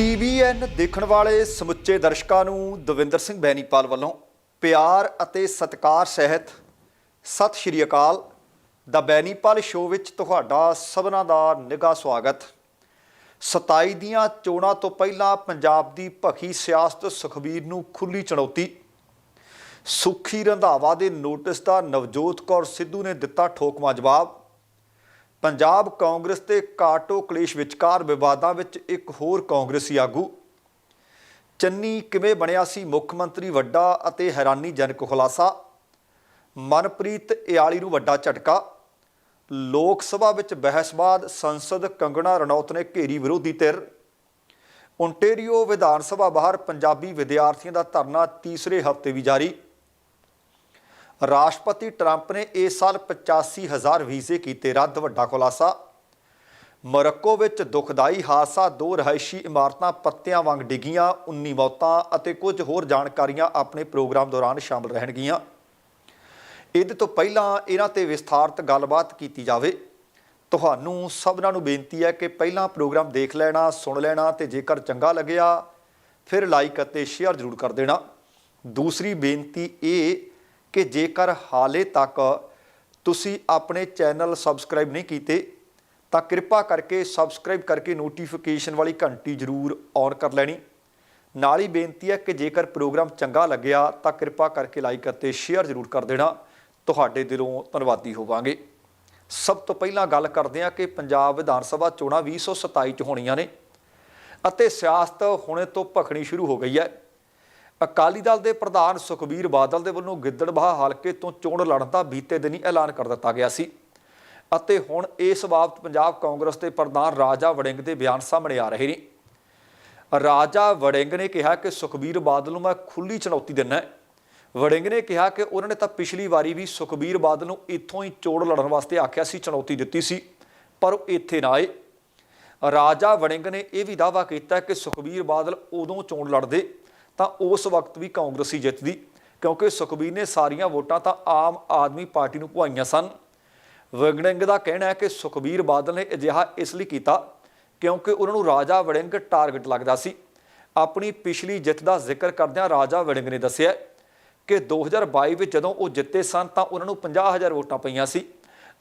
TVN ਦੇਖਣ ਵਾਲੇ ਸਮੁੱਚੇ ਦਰਸ਼ਕਾਂ ਨੂੰ ਦਵਿੰਦਰ ਸਿੰਘ ਬੈਨੀਪਾਲ ਵੱਲੋਂ ਪਿਆਰ ਅਤੇ ਸਤਿਕਾਰ ਸਹਿਤ ਸਤਿ ਸ਼੍ਰੀ ਅਕਾਲ। ਦਾ ਬੈਨੀਪਾਲ ਸ਼ੋਅ ਵਿੱਚ ਤੁਹਾਡਾ ਸਭਨਾਂ ਦਾ ਨਿੱਘਾ ਸਵਾਗਤ। 27 ਦੀਆਂ ਚੋਣਾਂ ਤੋਂ ਪਹਿਲਾਂ ਪੰਜਾਬ ਦੀ ਭਖੀ ਸਿਆਸਤ ਸੁਖਬੀਰ ਨੂੰ ਖੁੱਲੀ ਚੁਣੌਤੀ। ਸੁਖੀ ਰੰਧਾਵਾ ਦੇ ਨੋਟਿਸ ਦਾ ਨਵਜੋਤ ਕੌਰ ਸਿੱਧੂ ਨੇ ਦਿੱਤਾ ਠੋਕਮਾ ਜਵਾਬ। ਪੰਜਾਬ ਕਾਂਗਰਸ ਤੇ ਕਾਟੋ ਕਲੇਸ਼ ਵਿਚਕਾਰ ਵਿਵਾਦਾਂ ਵਿੱਚ ਇੱਕ ਹੋਰ ਕਾਂਗਰਸੀ ਆਗੂ। ਚੰਨੀ ਕਿਵੇਂ ਬਣਿਆ ਸੀ ਮੁੱਖ ਮੰਤਰੀ ਵੱਡਾ ਅਤੇ ਹੈਰਾਨੀਜਨਕ ਖੁਲਾਸਾ? ਮਨਪ੍ਰੀਤ ਇਆਲੀ ਨੂੰ ਵੱਡਾ ਝਟਕਾ। ਲੋਕ ਸਭਾ ਵਿੱਚ ਬਹਿਸਬਾਦ ਸੰਸਦ ਕੰਗਣਾ ਰਣੌਤ ਨੇ ਘੇਰੀ ਵਿਰੋਧੀ ਧਿਰ। ਓਨਟਾਰੀਓ ਵਿਧਾਨ ਸਭਾ ਬਾਹਰ ਪੰਜਾਬੀ ਵਿਦਿਆਰਥੀਆਂ ਦਾ ਧਰਨਾ ਤੀਸਰੇ ਹਫ਼ਤੇ ਵੀ ਜਾਰੀ। ਰਾਸ਼ਟਰਪਤੀ ਟਰੰਪ ਨੇ ਇਸ ਸਾਲ 85000 ਵੀਜ਼ੇ ਕੀਤੇ। ਰੱਦ ਵੱਡਾ ਖੁਲਾਸਾ। ਮੋਰੱਕੋ ਵਿੱਚ ਦੁਖਦਾਈ ਹਾਦਸਾ, ਦੋ ਰਹਾਇਸ਼ੀ ਇਮਾਰਤਾਂ ਪੱਤਿਆਂ ਵਾਂਗ ਡਿੱਗੀਆਂ 19 ਮੌਤਾਂ ਅਤੇ ਕੁਝ ਹੋਰ ਜਾਣਕਾਰੀਆਂ ਆਪਣੇ ਪ੍ਰੋਗਰਾਮ ਦੌਰਾਨ ਸ਼ਾਮਲ ਰਹਿਣਗੀਆਂ। ਇਹਦੇ ਤੋਂ ਪਹਿਲਾਂ ਇਹਨਾਂ ਤੇ ਵਿਸਥਾਰਤ ਗੱਲਬਾਤ ਕੀਤੀ ਜਾਵੇ। ਤੁਹਾਨੂੰ ਸਭਨਾਂ ਨੂੰ ਬੇਨਤੀ ਹੈ ਕਿ ਪਹਿਲਾਂ ਪ੍ਰੋਗਰਾਮ ਦੇਖ ਲੈਣਾ, ਸੁਣ ਲੈਣਾ ਤੇ ਜੇਕਰ ਚੰਗਾ ਲੱਗਿਆ, ਫਿਰ ਲਾਈਕ ਅਤੇ ਸ਼ੇਅਰ ਜ਼ਰੂਰ ਕਰ ਦੇਣਾ। ਦੂਸਰੀ ਬੇਨਤੀ ਇਹ ਕਿ ਜੇਕਰ ਹਾਲੇ ਤੱਕ ਤੁਸੀਂ ਆਪਣੇ ਚੈਨਲ ਸਬਸਕ੍ਰਾਈਬ ਨਹੀਂ ਕੀਤੇ, ਤਾਂ ਕਿਰਪਾ ਕਰਕੇ ਸਬਸਕ੍ਰਾਈਬ ਕਰਕੇ ਨੋਟੀਫਿਕੇਸ਼ਨ ਵਾਲੀ ਘੰਟੀ ਜ਼ਰੂਰ ਔਨ ਕਰ ਲੈਣੀ। ਨਾਲ ਹੀ ਬੇਨਤੀ ਹੈ ਕਿ ਜੇਕਰ ਪ੍ਰੋਗਰਾਮ ਚੰਗਾ ਲੱਗਿਆ, ਤਾਂ ਕਿਰਪਾ ਕਰਕੇ ਲਾਈਕ ਅਤੇ ਸ਼ੇਅਰ ਜ਼ਰੂਰ ਕਰ ਦੇਣਾ। ਤੁਹਾਡੇ ਦਿਲੋਂ ਧੰਨਵਾਦੀ ਹੋਵਾਂਗੇ। ਸਭ ਤੋਂ ਪਹਿਲਾਂ ਗੱਲ ਕਰਦੇ ਹਾਂ ਕਿ ਪੰਜਾਬ ਵਿਧਾਨ ਸਭਾ ਚੋਣਾਂ 2027 ਚ ਹੋਣੀਆਂ ਨੇ ਅਤੇ ਸਿਆਸਤ ਹੁਣੇ ਤੋਂ ਭਖਣੀ ਸ਼ੁਰੂ ਹੋ ਗਈ ਹੈ। ਅਕਾਲੀ ਦਲ ਦੇ ਪ੍ਰਧਾਨ ਸੁਖਬੀਰ ਬਾਦਲ ਦੇ ਵੱਲੋਂ ਗਿੱਦੜਬਾਹਾ ਹਲਕੇ ਤੋਂ ਚੋਣ ਲੜਨ ਦਾ ਬੀਤੇ ਦਿਨੀ ਐਲਾਨ ਕਰ ਦਿੱਤਾ ਗਿਆ ਸੀ। ਅਤੇ ਹੁਣ ਇਸ ਬਾਬਤ ਪੰਜਾਬ ਕਾਂਗਰਸ ਦੇ ਪ੍ਰਧਾਨ ਰਾਜਾ ਵੜਿੰਗ ਦੇ ਬਿਆਨ ਸਾਹਮਣੇ ਆ ਰਹੇ ਨੇ। ਰਾਜਾ ਵੜਿੰਗ ਨੇ ਕਿਹਾ ਕਿ ਸੁਖਬੀਰ ਬਾਦਲ ਨੂੰ ਮੈਂ ਖੁੱਲੀ ਚੁਣੌਤੀ ਦਿੰਦਾ ਵੜਿੰਗ ਨੇ ਕਿਹਾ ਕਿ ਉਹਨਾਂ ਨੇ ਤਾਂ ਪਿਛਲੀ ਵਾਰੀ ਵੀ ਸੁਖਬੀਰ ਬਾਦਲ ਨੂੰ ਇੱਥੋਂ ਹੀ ਚੋਣ ਲੜਨ ਵਾਸਤੇ ਆਖਿਆ ਸੀ, ਚੁਣੌਤੀ ਦਿੱਤੀ ਸੀ, ਪਰ ਉਹ ਇੱਥੇ ਨਾ ਆਏ। ਰਾਜਾ ਵੜਿੰਗ ਨੇ ਇਹ ਵੀ ਦਾਅਵਾ ਕੀਤਾ ਕਿ ਸੁਖਬੀਰ ਬਾਦਲ ਉਦੋਂ ਚੋਣ ਲੜਦੇ ਤਾਂ ਉਸ ਵਕਤ ਵੀ ਕਾਂਗਰਸੀ ਜਿੱਤਦੀ ਕਿਉਂਕਿ ਸੁਖਬੀਰ ਨੇ ਸਾਰੀਆਂ ਵੋਟਾਂ ਤਾਂ ਆਮ ਆਦਮੀ ਪਾਰਟੀ ਨੂੰ ਪੁਆਈਆਂ ਸਨ। ਵੜਿੰਗ ਦਾ ਕਹਿਣਾ ਹੈ ਕਿ ਸੁਖਬੀਰ ਬਾਦਲ ਨੇ ਅਜਿਹਾ ਇਸ ਲਈ ਕੀਤਾ ਕਿਉਂਕਿ ਉਹਨਾਂ ਨੂੰ ਰਾਜਾ ਵੜਿੰਗ ਟਾਰਗੇਟ ਲੱਗਦਾ ਸੀ। ਆਪਣੀ ਪਿਛਲੀ ਜਿੱਤ ਦਾ ਜ਼ਿਕਰ ਕਰਦਿਆਂ ਰਾਜਾ ਵੜਿੰਗ ਨੇ ਦੱਸਿਆ ਕਿ 2022 ਵਿੱਚ ਜਦੋਂ ਉਹ ਜਿੱਤੇ ਸਨ ਤਾਂ ਉਹਨਾਂ ਨੂੰ 50000 ਵੋਟਾਂ ਪਈਆਂ ਸੀ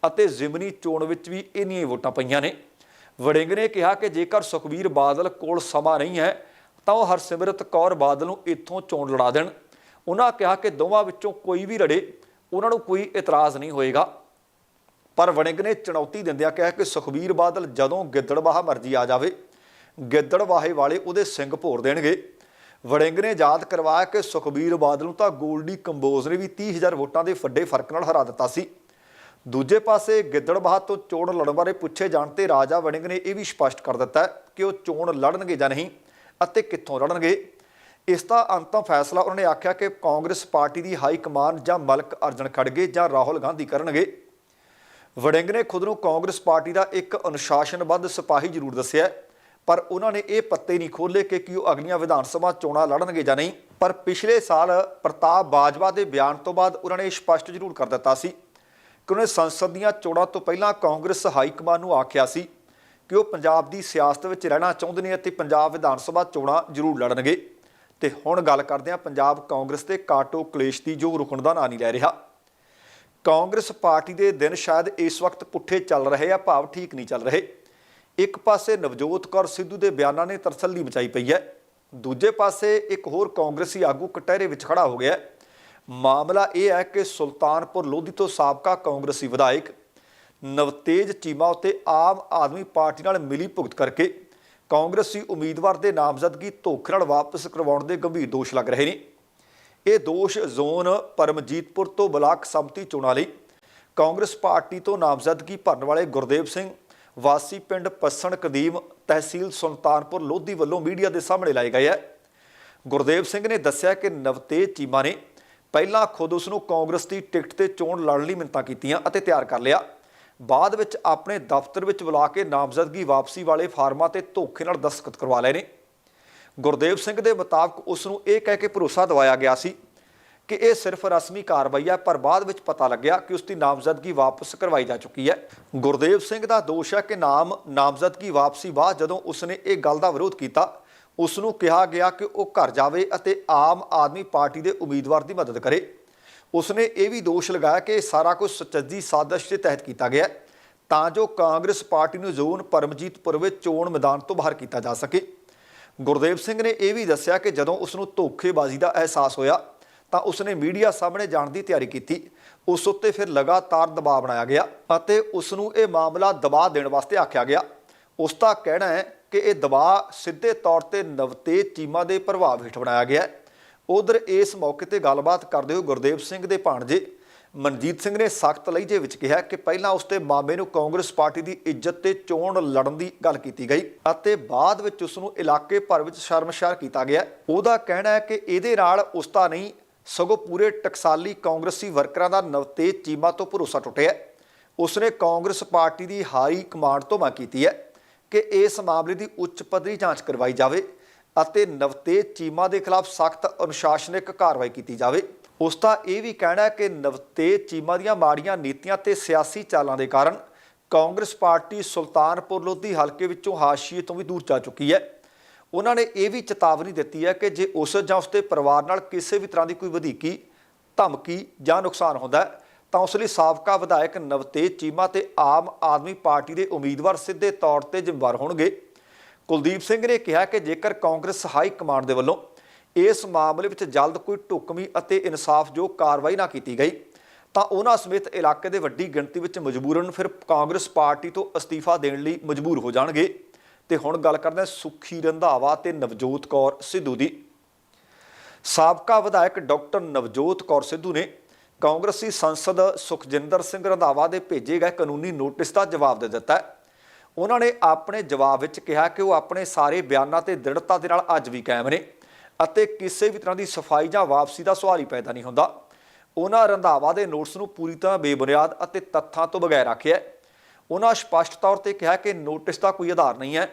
ਅਤੇ ਜ਼ਿਮਨੀ ਚੋਣ ਵਿੱਚ ਵੀ ਇੰਨੀਆਂ ਹੀ ਵੋਟਾਂ ਪਈਆਂ ਨੇ। ਵੜਿੰਗ ਨੇ ਕਿਹਾ ਕਿ ਜੇਕਰ ਸੁਖਬੀਰ ਬਾਦਲ ਕੋਲ ਸਮਾਂ ਨਹੀਂ ਹੈ ਤਾਂ ਉਹ ਹਰਸਿਮਰਤ ਕੌਰ ਬਾਦਲ ਨੂੰ ਇੱਥੋਂ ਚੋਣ ਲੜਾ ਦੇਣ। ਉਹਨਾਂ ਕਿਹਾ ਕਿ ਦੋਵਾਂ ਵਿੱਚੋਂ ਕੋਈ ਵੀ ਲੜੇ, ਉਹਨਾਂ ਨੂੰ ਕੋਈ ਇਤਰਾਜ਼ ਨਹੀਂ ਹੋਏਗਾ। ਪਰ ਵੜਿੰਗ ਨੇ ਚੁਣੌਤੀ ਦਿੰਦਿਆਂ ਕਿਹਾ ਕਿ ਸੁਖਬੀਰ ਬਾਦਲ ਜਦੋਂ ਗਿੱਦੜਬਾਹਾ ਮਰਜ਼ੀ ਆ ਜਾਵੇ ਗਿੱਦੜਬਾਹੇ ਵਾਲੇ ਉਹਦੇ ਸਿੰਘ ਭੋਰ ਦੇਣਗੇ। ਵੜਿੰਗ ਨੇ ਯਾਦ ਕਰਵਾਇਆ ਕਿ ਸੁਖਬੀਰ ਬਾਦਲ ਨੂੰ ਤਾਂ ਗੋਲਡੀ ਕੰਬੋਜ ਨੇ ਵੀ 30000 ਵੋਟਾਂ ਦੇ ਵੱਡੇ ਫ਼ਰਕ ਨਾਲ ਹਰਾ ਦਿੱਤਾ ਸੀ। ਦੂਜੇ ਪਾਸੇ ਗਿੱਦੜਬਾਹ ਤੋਂ ਚੋਣ ਲੜਨ ਬਾਰੇ ਪੁੱਛੇ ਜਾਣ ਤੇ ਰਾਜਾ ਵੜਿੰਗ ਨੇ ਇਹ ਵੀ ਸਪਸ਼ਟ ਕਰ ਦਿੱਤਾ ਕਿ ਉਹ ਚੋਣ ਲੜਨਗੇ ਜਾਂ ਨਹੀਂ। ਅਤੇ ਕਿੱਥੋਂ ਲੜਨਗੇ ਇਸ ਦਾ ਅੰਤਮ ਫੈਸਲਾ ਉਹਨਾਂ ਨੇ ਆਖਿਆ ਕਿ ਕਾਂਗਰਸ ਪਾਰਟੀ ਦੀ ਹਾਈ ਕਮਾਨ ਜਾਂ ਮਲਕ ਅਰਜਨ ਖੜਗੇ ਜਾਂ ਰਾਹੁਲ ਗਾਂਧੀ ਕਰਨਗੇ। ਵੜਿੰਗ ਨੇ ਖੁਦ ਨੂੰ ਕਾਂਗਰਸ ਪਾਰਟੀ ਦਾ ਇੱਕ ਅਨੁਸ਼ਾਸਨਬੱਧ ਸਿਪਾਹੀ ਜ਼ਰੂਰ ਦੱਸਿਆ ਪਰ ਉਹਨਾਂ ਨੇ ਇਹ ਪੱਤੇ ਨਹੀਂ ਖੋਲੇ ਕਿ ਕੀ ਉਹ ਅਗਲੀਆਂ ਵਿਧਾਨ ਸਭਾ ਚੋਣਾਂ ਲੜਨਗੇ ਜਾਂ ਨਹੀਂ। ਪਰ ਪਿਛਲੇ ਸਾਲ ਪ੍ਰਤਾਪ ਬਾਜਵਾ ਦੇ ਬਿਆਨ ਤੋਂ ਬਾਅਦ ਉਹਨਾਂ ਨੇ ਇਹ ਸਪਸ਼ਟ ਜ਼ਰੂਰ ਕਰ ਦਿੱਤਾ ਸੀ ਕਿ ਉਹਨੇ ਸੰਸਦ ਦੀਆਂ ਚੋਣਾਂ ਤੋਂ ਪਹਿਲਾਂ ਕਾਂਗਰਸ ਹਾਈ ਕਮਾਨ ਨੂੰ ਆਖਿਆ ਸੀ ਕਿ ਉਹ ਪੰਜਾਬ ਦੀ ਸਿਆਸਤ ਵਿੱਚ ਰਹਿਣਾ ਚਾਹੁੰਦੇ ਨੇ ਅਤੇ ਪੰਜਾਬ ਵਿਧਾਨ ਸਭਾ ਚੋਣਾਂ ਜ਼ਰੂਰ ਲੜਨਗੇ। ਤੇ ਹੁਣ ਗੱਲ ਕਰਦੇ ਹਾਂ ਪੰਜਾਬ ਕਾਂਗਰਸ ਦੇ ਕਾਟੋ ਕਲੇਸ਼ ਦੀ, ਜੋ ਰੁਕਣ ਦਾ ਨਾਂ ਨਹੀਂ ਲੈ ਰਿਹਾ। ਕਾਂਗਰਸ ਪਾਰਟੀ ਦੇ ਦਿਨ ਸ਼ਾਇਦ ਇਸ ਵਕਤ ਪੁੱਠੇ ਚੱਲ ਰਹੇ ਆ, ਭਾਵ ਠੀਕ ਨਹੀਂ ਚੱਲ ਰਹੇ। ਇੱਕ ਪਾਸੇ ਨਵਜੋਤ ਕੌਰ ਸਿੱਧੂ ਦੇ ਬਿਆਨਾਂ ਨੇ ਤਰਸੱਲੀ ਮਚਾਈ ਪਈ ਹੈ। ਦੂਜੇ ਪਾਸੇ ਇੱਕ ਹੋਰ ਕਾਂਗਰਸੀ ਆਗੂ ਕਟਹਿਰੇ ਵਿੱਚ ਖੜਾ ਹੋ ਗਿਆ ਮਾਮਲਾ ਇਹ ਹੈ ਕਿ ਸੁਲਤਾਨਪੁਰ ਲੋਧੀ ਤੋਂ ਸਾਬਕਾ ਕਾਂਗਰਸੀ ਵਿਧਾਇਕ ਨਵਤੇਜ ਚੀਮਾ ਉਤੇ ਆਮ ਆਦਮੀ ਪਾਰਟੀ ਨਾਲ ਮਿਲੀ ਭੁਗਤ ਕਰਕੇ ਕਾਂਗਰਸੀ ਉਮੀਦਵਾਰ ਦੇ ਨਾਮਜ਼ਦਗੀ ਧੋਖੇ ਨਾਲ ਵਾਪਸ ਕਰਵਾਉਣ ਦੇ ਗੰਭੀਰ ਦੋਸ਼ ਲੱਗ ਰਹੇ ਨੇ। ਇਹ ਦੋਸ਼ ਜ਼ੋਨ ਪਰਮਜੀਤਪੁਰ ਤੋਂ ਬਲਾਕ ਸੰਮਤੀ ਚੋਣਾਂ ਲਈ ਕਾਂਗਰਸ ਪਾਰਟੀ ਤੋਂ ਨਾਮਜ਼ਦਗੀ ਭਰਨ ਵਾਲੇ ਗੁਰਦੇਵ ਸਿੰਘ, ਵਾਸੀ ਪਿੰਡ ਪੱਸਣ ਕਦੀਮ, ਤਹਿਸੀਲ ਸੁਲਤਾਨਪੁਰ ਲੋਧੀ ਵੱਲੋਂ ਮੀਡੀਆ ਦੇ ਸਾਹਮਣੇ ਲਾਏ ਗਏ ਹੈ ਗੁਰਦੇਵ ਸਿੰਘ ਨੇ ਦੱਸਿਆ ਕਿ ਨਵਤੇਜ ਚੀਮਾ ਨੇ ਪਹਿਲਾਂ ਖੁਦ ਉਸ ਨੂੰ ਕਾਂਗਰਸ ਦੀ ਟਿਕਟ ਤੇ ਚੋਣ ਲੜਨ ਲਈ ਮਿੰਤਾਂ ਕੀਤੀਆਂ ਅਤੇ ਤਿਆਰ ਕਰ ਲਿਆ। ਬਾਅਦ ਵਿੱਚ ਆਪਣੇ ਦਫ਼ਤਰ ਵਿੱਚ ਬੁਲਾ ਕੇ ਨਾਮਜ਼ਦਗੀ ਵਾਪਸੀ ਵਾਲੇ ਫਾਰਮਾਂ ਤੇ ਧੋਖੇ ਨਾਲ ਦਸਤਖਤ ਕਰਵਾ ਲਏ ਨੇ। ਗੁਰਦੇਵ ਸਿੰਘ ਦੇ ਮੁਤਾਬਕ ਉਸ ਨੂੰ ਇਹ ਕਹਿ ਕੇ ਭਰੋਸਾ ਦਿਵਾਇਆ ਗਿਆ ਸੀ ਕਿ ਇਹ ਸਿਰਫ ਰਸਮੀ ਕਾਰਵਾਈ ਹੈ, ਪਰ ਬਾਅਦ ਵਿੱਚ ਪਤਾ ਲੱਗਿਆ ਕਿ ਉਸ ਦੀ ਨਾਮਜ਼ਦਗੀ ਵਾਪਸ ਕਰਵਾਈ ਜਾ ਚੁੱਕੀ ਹੈ। ਗੁਰਦੇਵ ਸਿੰਘ ਦਾ ਦੋਸ਼ ਹੈ ਕਿ ਨਾਮ, ਨਾਮਜ਼ਦਗੀ ਵਾਪਸੀ ਬਾਅਦ ਜਦੋਂ ਉਸ ਨੇ ਇਹ ਗੱਲ ਦਾ ਵਿਰੋਧ ਕੀਤਾ, ਉਸ ਨੂੰ ਕਿਹਾ ਗਿਆ ਕਿ ਉਹ ਘਰ ਜਾਵੇ ਅਤੇ ਆਮ ਆਦਮੀ ਪਾਰਟੀ ਦੇ ਉਮੀਦਵਾਰ ਦੀ ਮਦਦ ਕਰੇ। ਉਸਨੇ ਇਹ ਵੀ ਦੋਸ਼ ਲਗਾਇਆ ਕਿ ਇਹ ਸਾਰਾ ਕੁਝ ਸੁਚੱਜੀ ਸਾਜ਼ਿਸ਼ ਦੇ ਤਹਿਤ ਕੀਤਾ ਗਿਆ ਤਾਂ ਜੋ ਕਾਂਗਰਸ ਪਾਰਟੀ ਨੂੰ ਜ਼ੋਨ ਪਰਮਜੀਤਪੁਰ ਵਿੱਚ ਚੋਣ ਮੈਦਾਨ ਤੋਂ ਬਾਹਰ ਕੀਤਾ ਜਾ ਸਕੇ। ਗੁਰਦੇਵ ਸਿੰਘ ਨੇ ਇਹ ਵੀ ਦੱਸਿਆ ਕਿ ਜਦੋਂ ਉਸ ਨੂੰ ਧੋਖੇਬਾਜ਼ੀ ਦਾ ਅਹਿਸਾਸ ਹੋਇਆ, ਤਾਂ ਉਸਨੇ ਮੀਡੀਆ ਸਾਹਮਣੇ ਜਾਣ ਦੀ ਤਿਆਰੀ ਕੀਤੀ। ਉਸ ਉੱਤੇ ਫਿਰ ਲਗਾਤਾਰ ਦਬਾਅ ਬਣਾਇਆ ਗਿਆ ਅਤੇ ਉਸ ਨੂੰ ਇਹ ਮਾਮਲਾ ਦਬਾਅ ਦੇਣ ਵਾਸਤੇ ਆਖਿਆ ਗਿਆ। ਉਸ ਦਾ ਕਹਿਣਾ ਹੈ ਕਿ ਇਹ ਦਬਾਅ ਸਿੱਧੇ ਤੌਰ ਤੇ ਨਵਤੇਜ ਚੀਮਾ ਦੇ ਪ੍ਰਭਾਵ ਹੇਠ ਬਣਾਇਆ ਗਿਆ ਹੈ। ਉਧਰ ਇਸ ਮੌਕੇ ਤੇ ਗੱਲਬਾਤ ਕਰਦੇ ਹੋਏ ਗੁਰਦੇਵ ਸਿੰਘ ਦੇ ਭਾਣਜੇ ਮਨਜੀਤ ਸਿੰਘ ਨੇ ਸਖਤ ਲਹਿਜੇ ਵਿੱਚ ਕਿਹਾ ਕਿ ਪਹਿਲਾਂ ਉਸ ਤੇ ਮਾਮੇ ਨੂੰ ਕਾਂਗਰਸ ਪਾਰਟੀ ਦੀ ਇੱਜ਼ਤ ਤੇ ਚੋਣ ਲੜਨ ਦੀ ਗੱਲ ਕੀਤੀ ਗਈ ਅਤੇ ਬਾਅਦ ਵਿੱਚ ਉਸ ਨੂੰ ਇਲਾਕੇ ਭਰ ਵਿੱਚ ਸ਼ਰਮਸ਼ਾਰ ਕੀਤਾ ਗਿਆ। ਉਹਦਾ ਕਹਿਣਾ ਹੈ ਕਿ ਇਹਦੇ ਨਾਲ ਉਸ ਦਾ ਨਹੀਂ, ਸਗੋਂ ਪੂਰੇ ਟਕਸਾਲੀ ਕਾਂਗਰਸੀ ਵਰਕਰਾਂ ਦਾ ਨਵਤੇਜ ਚੀਮਾ ਤੋਂ ਭਰੋਸਾ ਟੁੱਟਿਆ। ਉਸਨੇ ਕਾਂਗਰਸ ਪਾਰਟੀ ਦੀ ਹਾਈ ਕਮਾਂਡ ਤੋਂ ਮੰਗ ਕੀਤੀ ਹੈ ਕਿ ਇਸ ਮਾਮਲੇ ਦੀ ਉੱਚ ਪੱਧਰੀ ਜਾਂਚ ਕਰਵਾਈ ਜਾਵੇ। ਅਤੇ ਨਵਤੇਜ ਚੀਮਾ ਦੇ ਖਿਲਾਫ ਸਖਤ ਅਨੁਸ਼ਾਸਨਿਕ ਕਾਰਵਾਈ ਕੀਤੀ ਜਾਵੇ। ਉਸ ਦਾ ਇਹ ਵੀ ਕਹਿਣਾ ਹੈ ਕਿ ਨਵਤੇਜ ਚੀਮਾ ਦੀਆਂ ਮਾੜੀਆਂ ਨੀਤੀਆਂ ਤੇ ਸਿਆਸੀ ਚਾਲਾਂ ਦੇ ਕਾਰਨ ਕਾਂਗਰਸ ਪਾਰਟੀ ਸੁਲਤਾਨਪੁਰ ਲੋਧੀ ਹਲਕੇ ਵਿੱਚੋਂ ਹਾਸ਼ੀਏ ਤੋਂ ਵੀ ਦੂਰ ਜਾ ਚੁੱਕੀ ਹੈ। ਉਹਨਾਂ ਨੇ ਇਹ ਵੀ ਚੇਤਾਵਨੀ ਦਿੱਤੀ ਹੈ ਕਿ ਜੇ ਉਸ ਜਾਂ ਉਸਦੇ ਪਰਿਵਾਰ ਨਾਲ ਕਿਸੇ ਵੀ ਤਰ੍ਹਾਂ ਦੀ ਕੋਈ ਵਧੀਕੀ, ਧਮਕੀ ਜਾਂ ਨੁਕਸਾਨ ਹੁੰਦਾ ਹੈ, ਤਾਂ ਉਸ ਲਈ ਸਾਬਕਾ ਵਿਧਾਇਕ ਨਵਤੇਜ ਚੀਮਾ ਤੇ ਆਮ ਆਦਮੀ ਪਾਰਟੀ ਦੇ ਉਮੀਦਵਾਰ ਸਿੱਧੇ ਤੌਰ ਤੇ ਜ਼ਿੰਮੇਵਾਰ ਹੋਣਗੇ। ਕੁਲਦੀਪ ਸਿੰਘ ਨੇ ਕਿਹਾ ਕਿ ਜੇਕਰ ਕਾਂਗਰਸ ਹਾਈ ਕਮਾਂਡ ਦੇ ਵੱਲੋਂ ਇਸ ਮਾਮਲੇ ਵਿੱਚ ਜਲਦ ਕੋਈ ਢੁਕਵੀਂ ਅਤੇ ਇਨਸਾਫਯੋਗ ਕਾਰਵਾਈ ਨਾ ਕੀਤੀ ਗਈ, ਤਾਂ ਉਹਨਾਂ ਸਮੇਤ ਇਲਾਕੇ ਦੇ ਵੱਡੀ ਗਿਣਤੀ ਵਿੱਚ ਮਜਬੂਰਨ ਫਿਰ ਕਾਂਗਰਸ ਪਾਰਟੀ ਤੋਂ ਅਸਤੀਫਾ ਦੇਣ ਲਈ ਮਜਬੂਰ ਹੋ ਜਾਣਗੇ। ਤੇ ਹੁਣ ਗੱਲ ਕਰਦੇ ਹਾਂ ਸੁਖੀ ਰੰਧਾਵਾ ਤੇ ਨਵਜੋਤ ਕੌਰ ਸਿੱਧੂ ਦੀ। ਸਾਬਕਾ ਵਿਧਾਇਕ ਡਾਕਟਰ ਨਵਜੋਤ ਕੌਰ ਸਿੱਧੂ ਨੇ ਕਾਂਗਰਸੀ ਸੰਸਦ ਸੁਖਜਿੰਦਰ ਸਿੰਘ ਰੰਧਾਵਾ ਦੇ ਭੇਜੇ ਗਏ ਕਾਨੂੰਨੀ ਨੋਟਿਸ ਦਾ ਜਵਾਬ ਦੇ ਦਿੱਤਾ ਹੈ। ਉਹਨਾਂ ਨੇ ਆਪਣੇ ਜਵਾਬ ਵਿੱਚ ਕਿਹਾ ਕਿ ਉਹ ਆਪਣੇ ਸਾਰੇ ਬਿਆਨਾਂ ਤੇ ਦ੍ਰਿੜਤਾ ਦੇ ਨਾਲ ਅੱਜ ਵੀ ਕਾਇਮ ਨੇ ਅਤੇ ਕਿਸੇ ਵੀ ਤਰ੍ਹਾਂ ਦੀ ਸਫ਼ਾਈ ਜਾਂ ਵਾਪਸੀ ਦਾ ਸਵਾਲ ਹੀ ਪੈਦਾ ਨਹੀਂ ਹੁੰਦਾ। ਉਹਨਾਂ ਰੰਧਾਵਾ ਦੇ ਨੋਟਸ ਨੂੰ ਪੂਰੀ ਤਰ੍ਹਾਂ ਬੇਬੁਨਿਆਦ ਅਤੇ ਤੱਥਾਂ ਤੋਂ ਬਗੈਰ ਰੱਖਿਆ ਉਹਨਾਂ ਸਪਸ਼ਟ ਤੌਰ ਤੇ ਕਿਹਾ ਕਿ ਨੋਟਿਸ ਦਾ ਕੋਈ ਆਧਾਰ ਨਹੀਂ ਹੈ।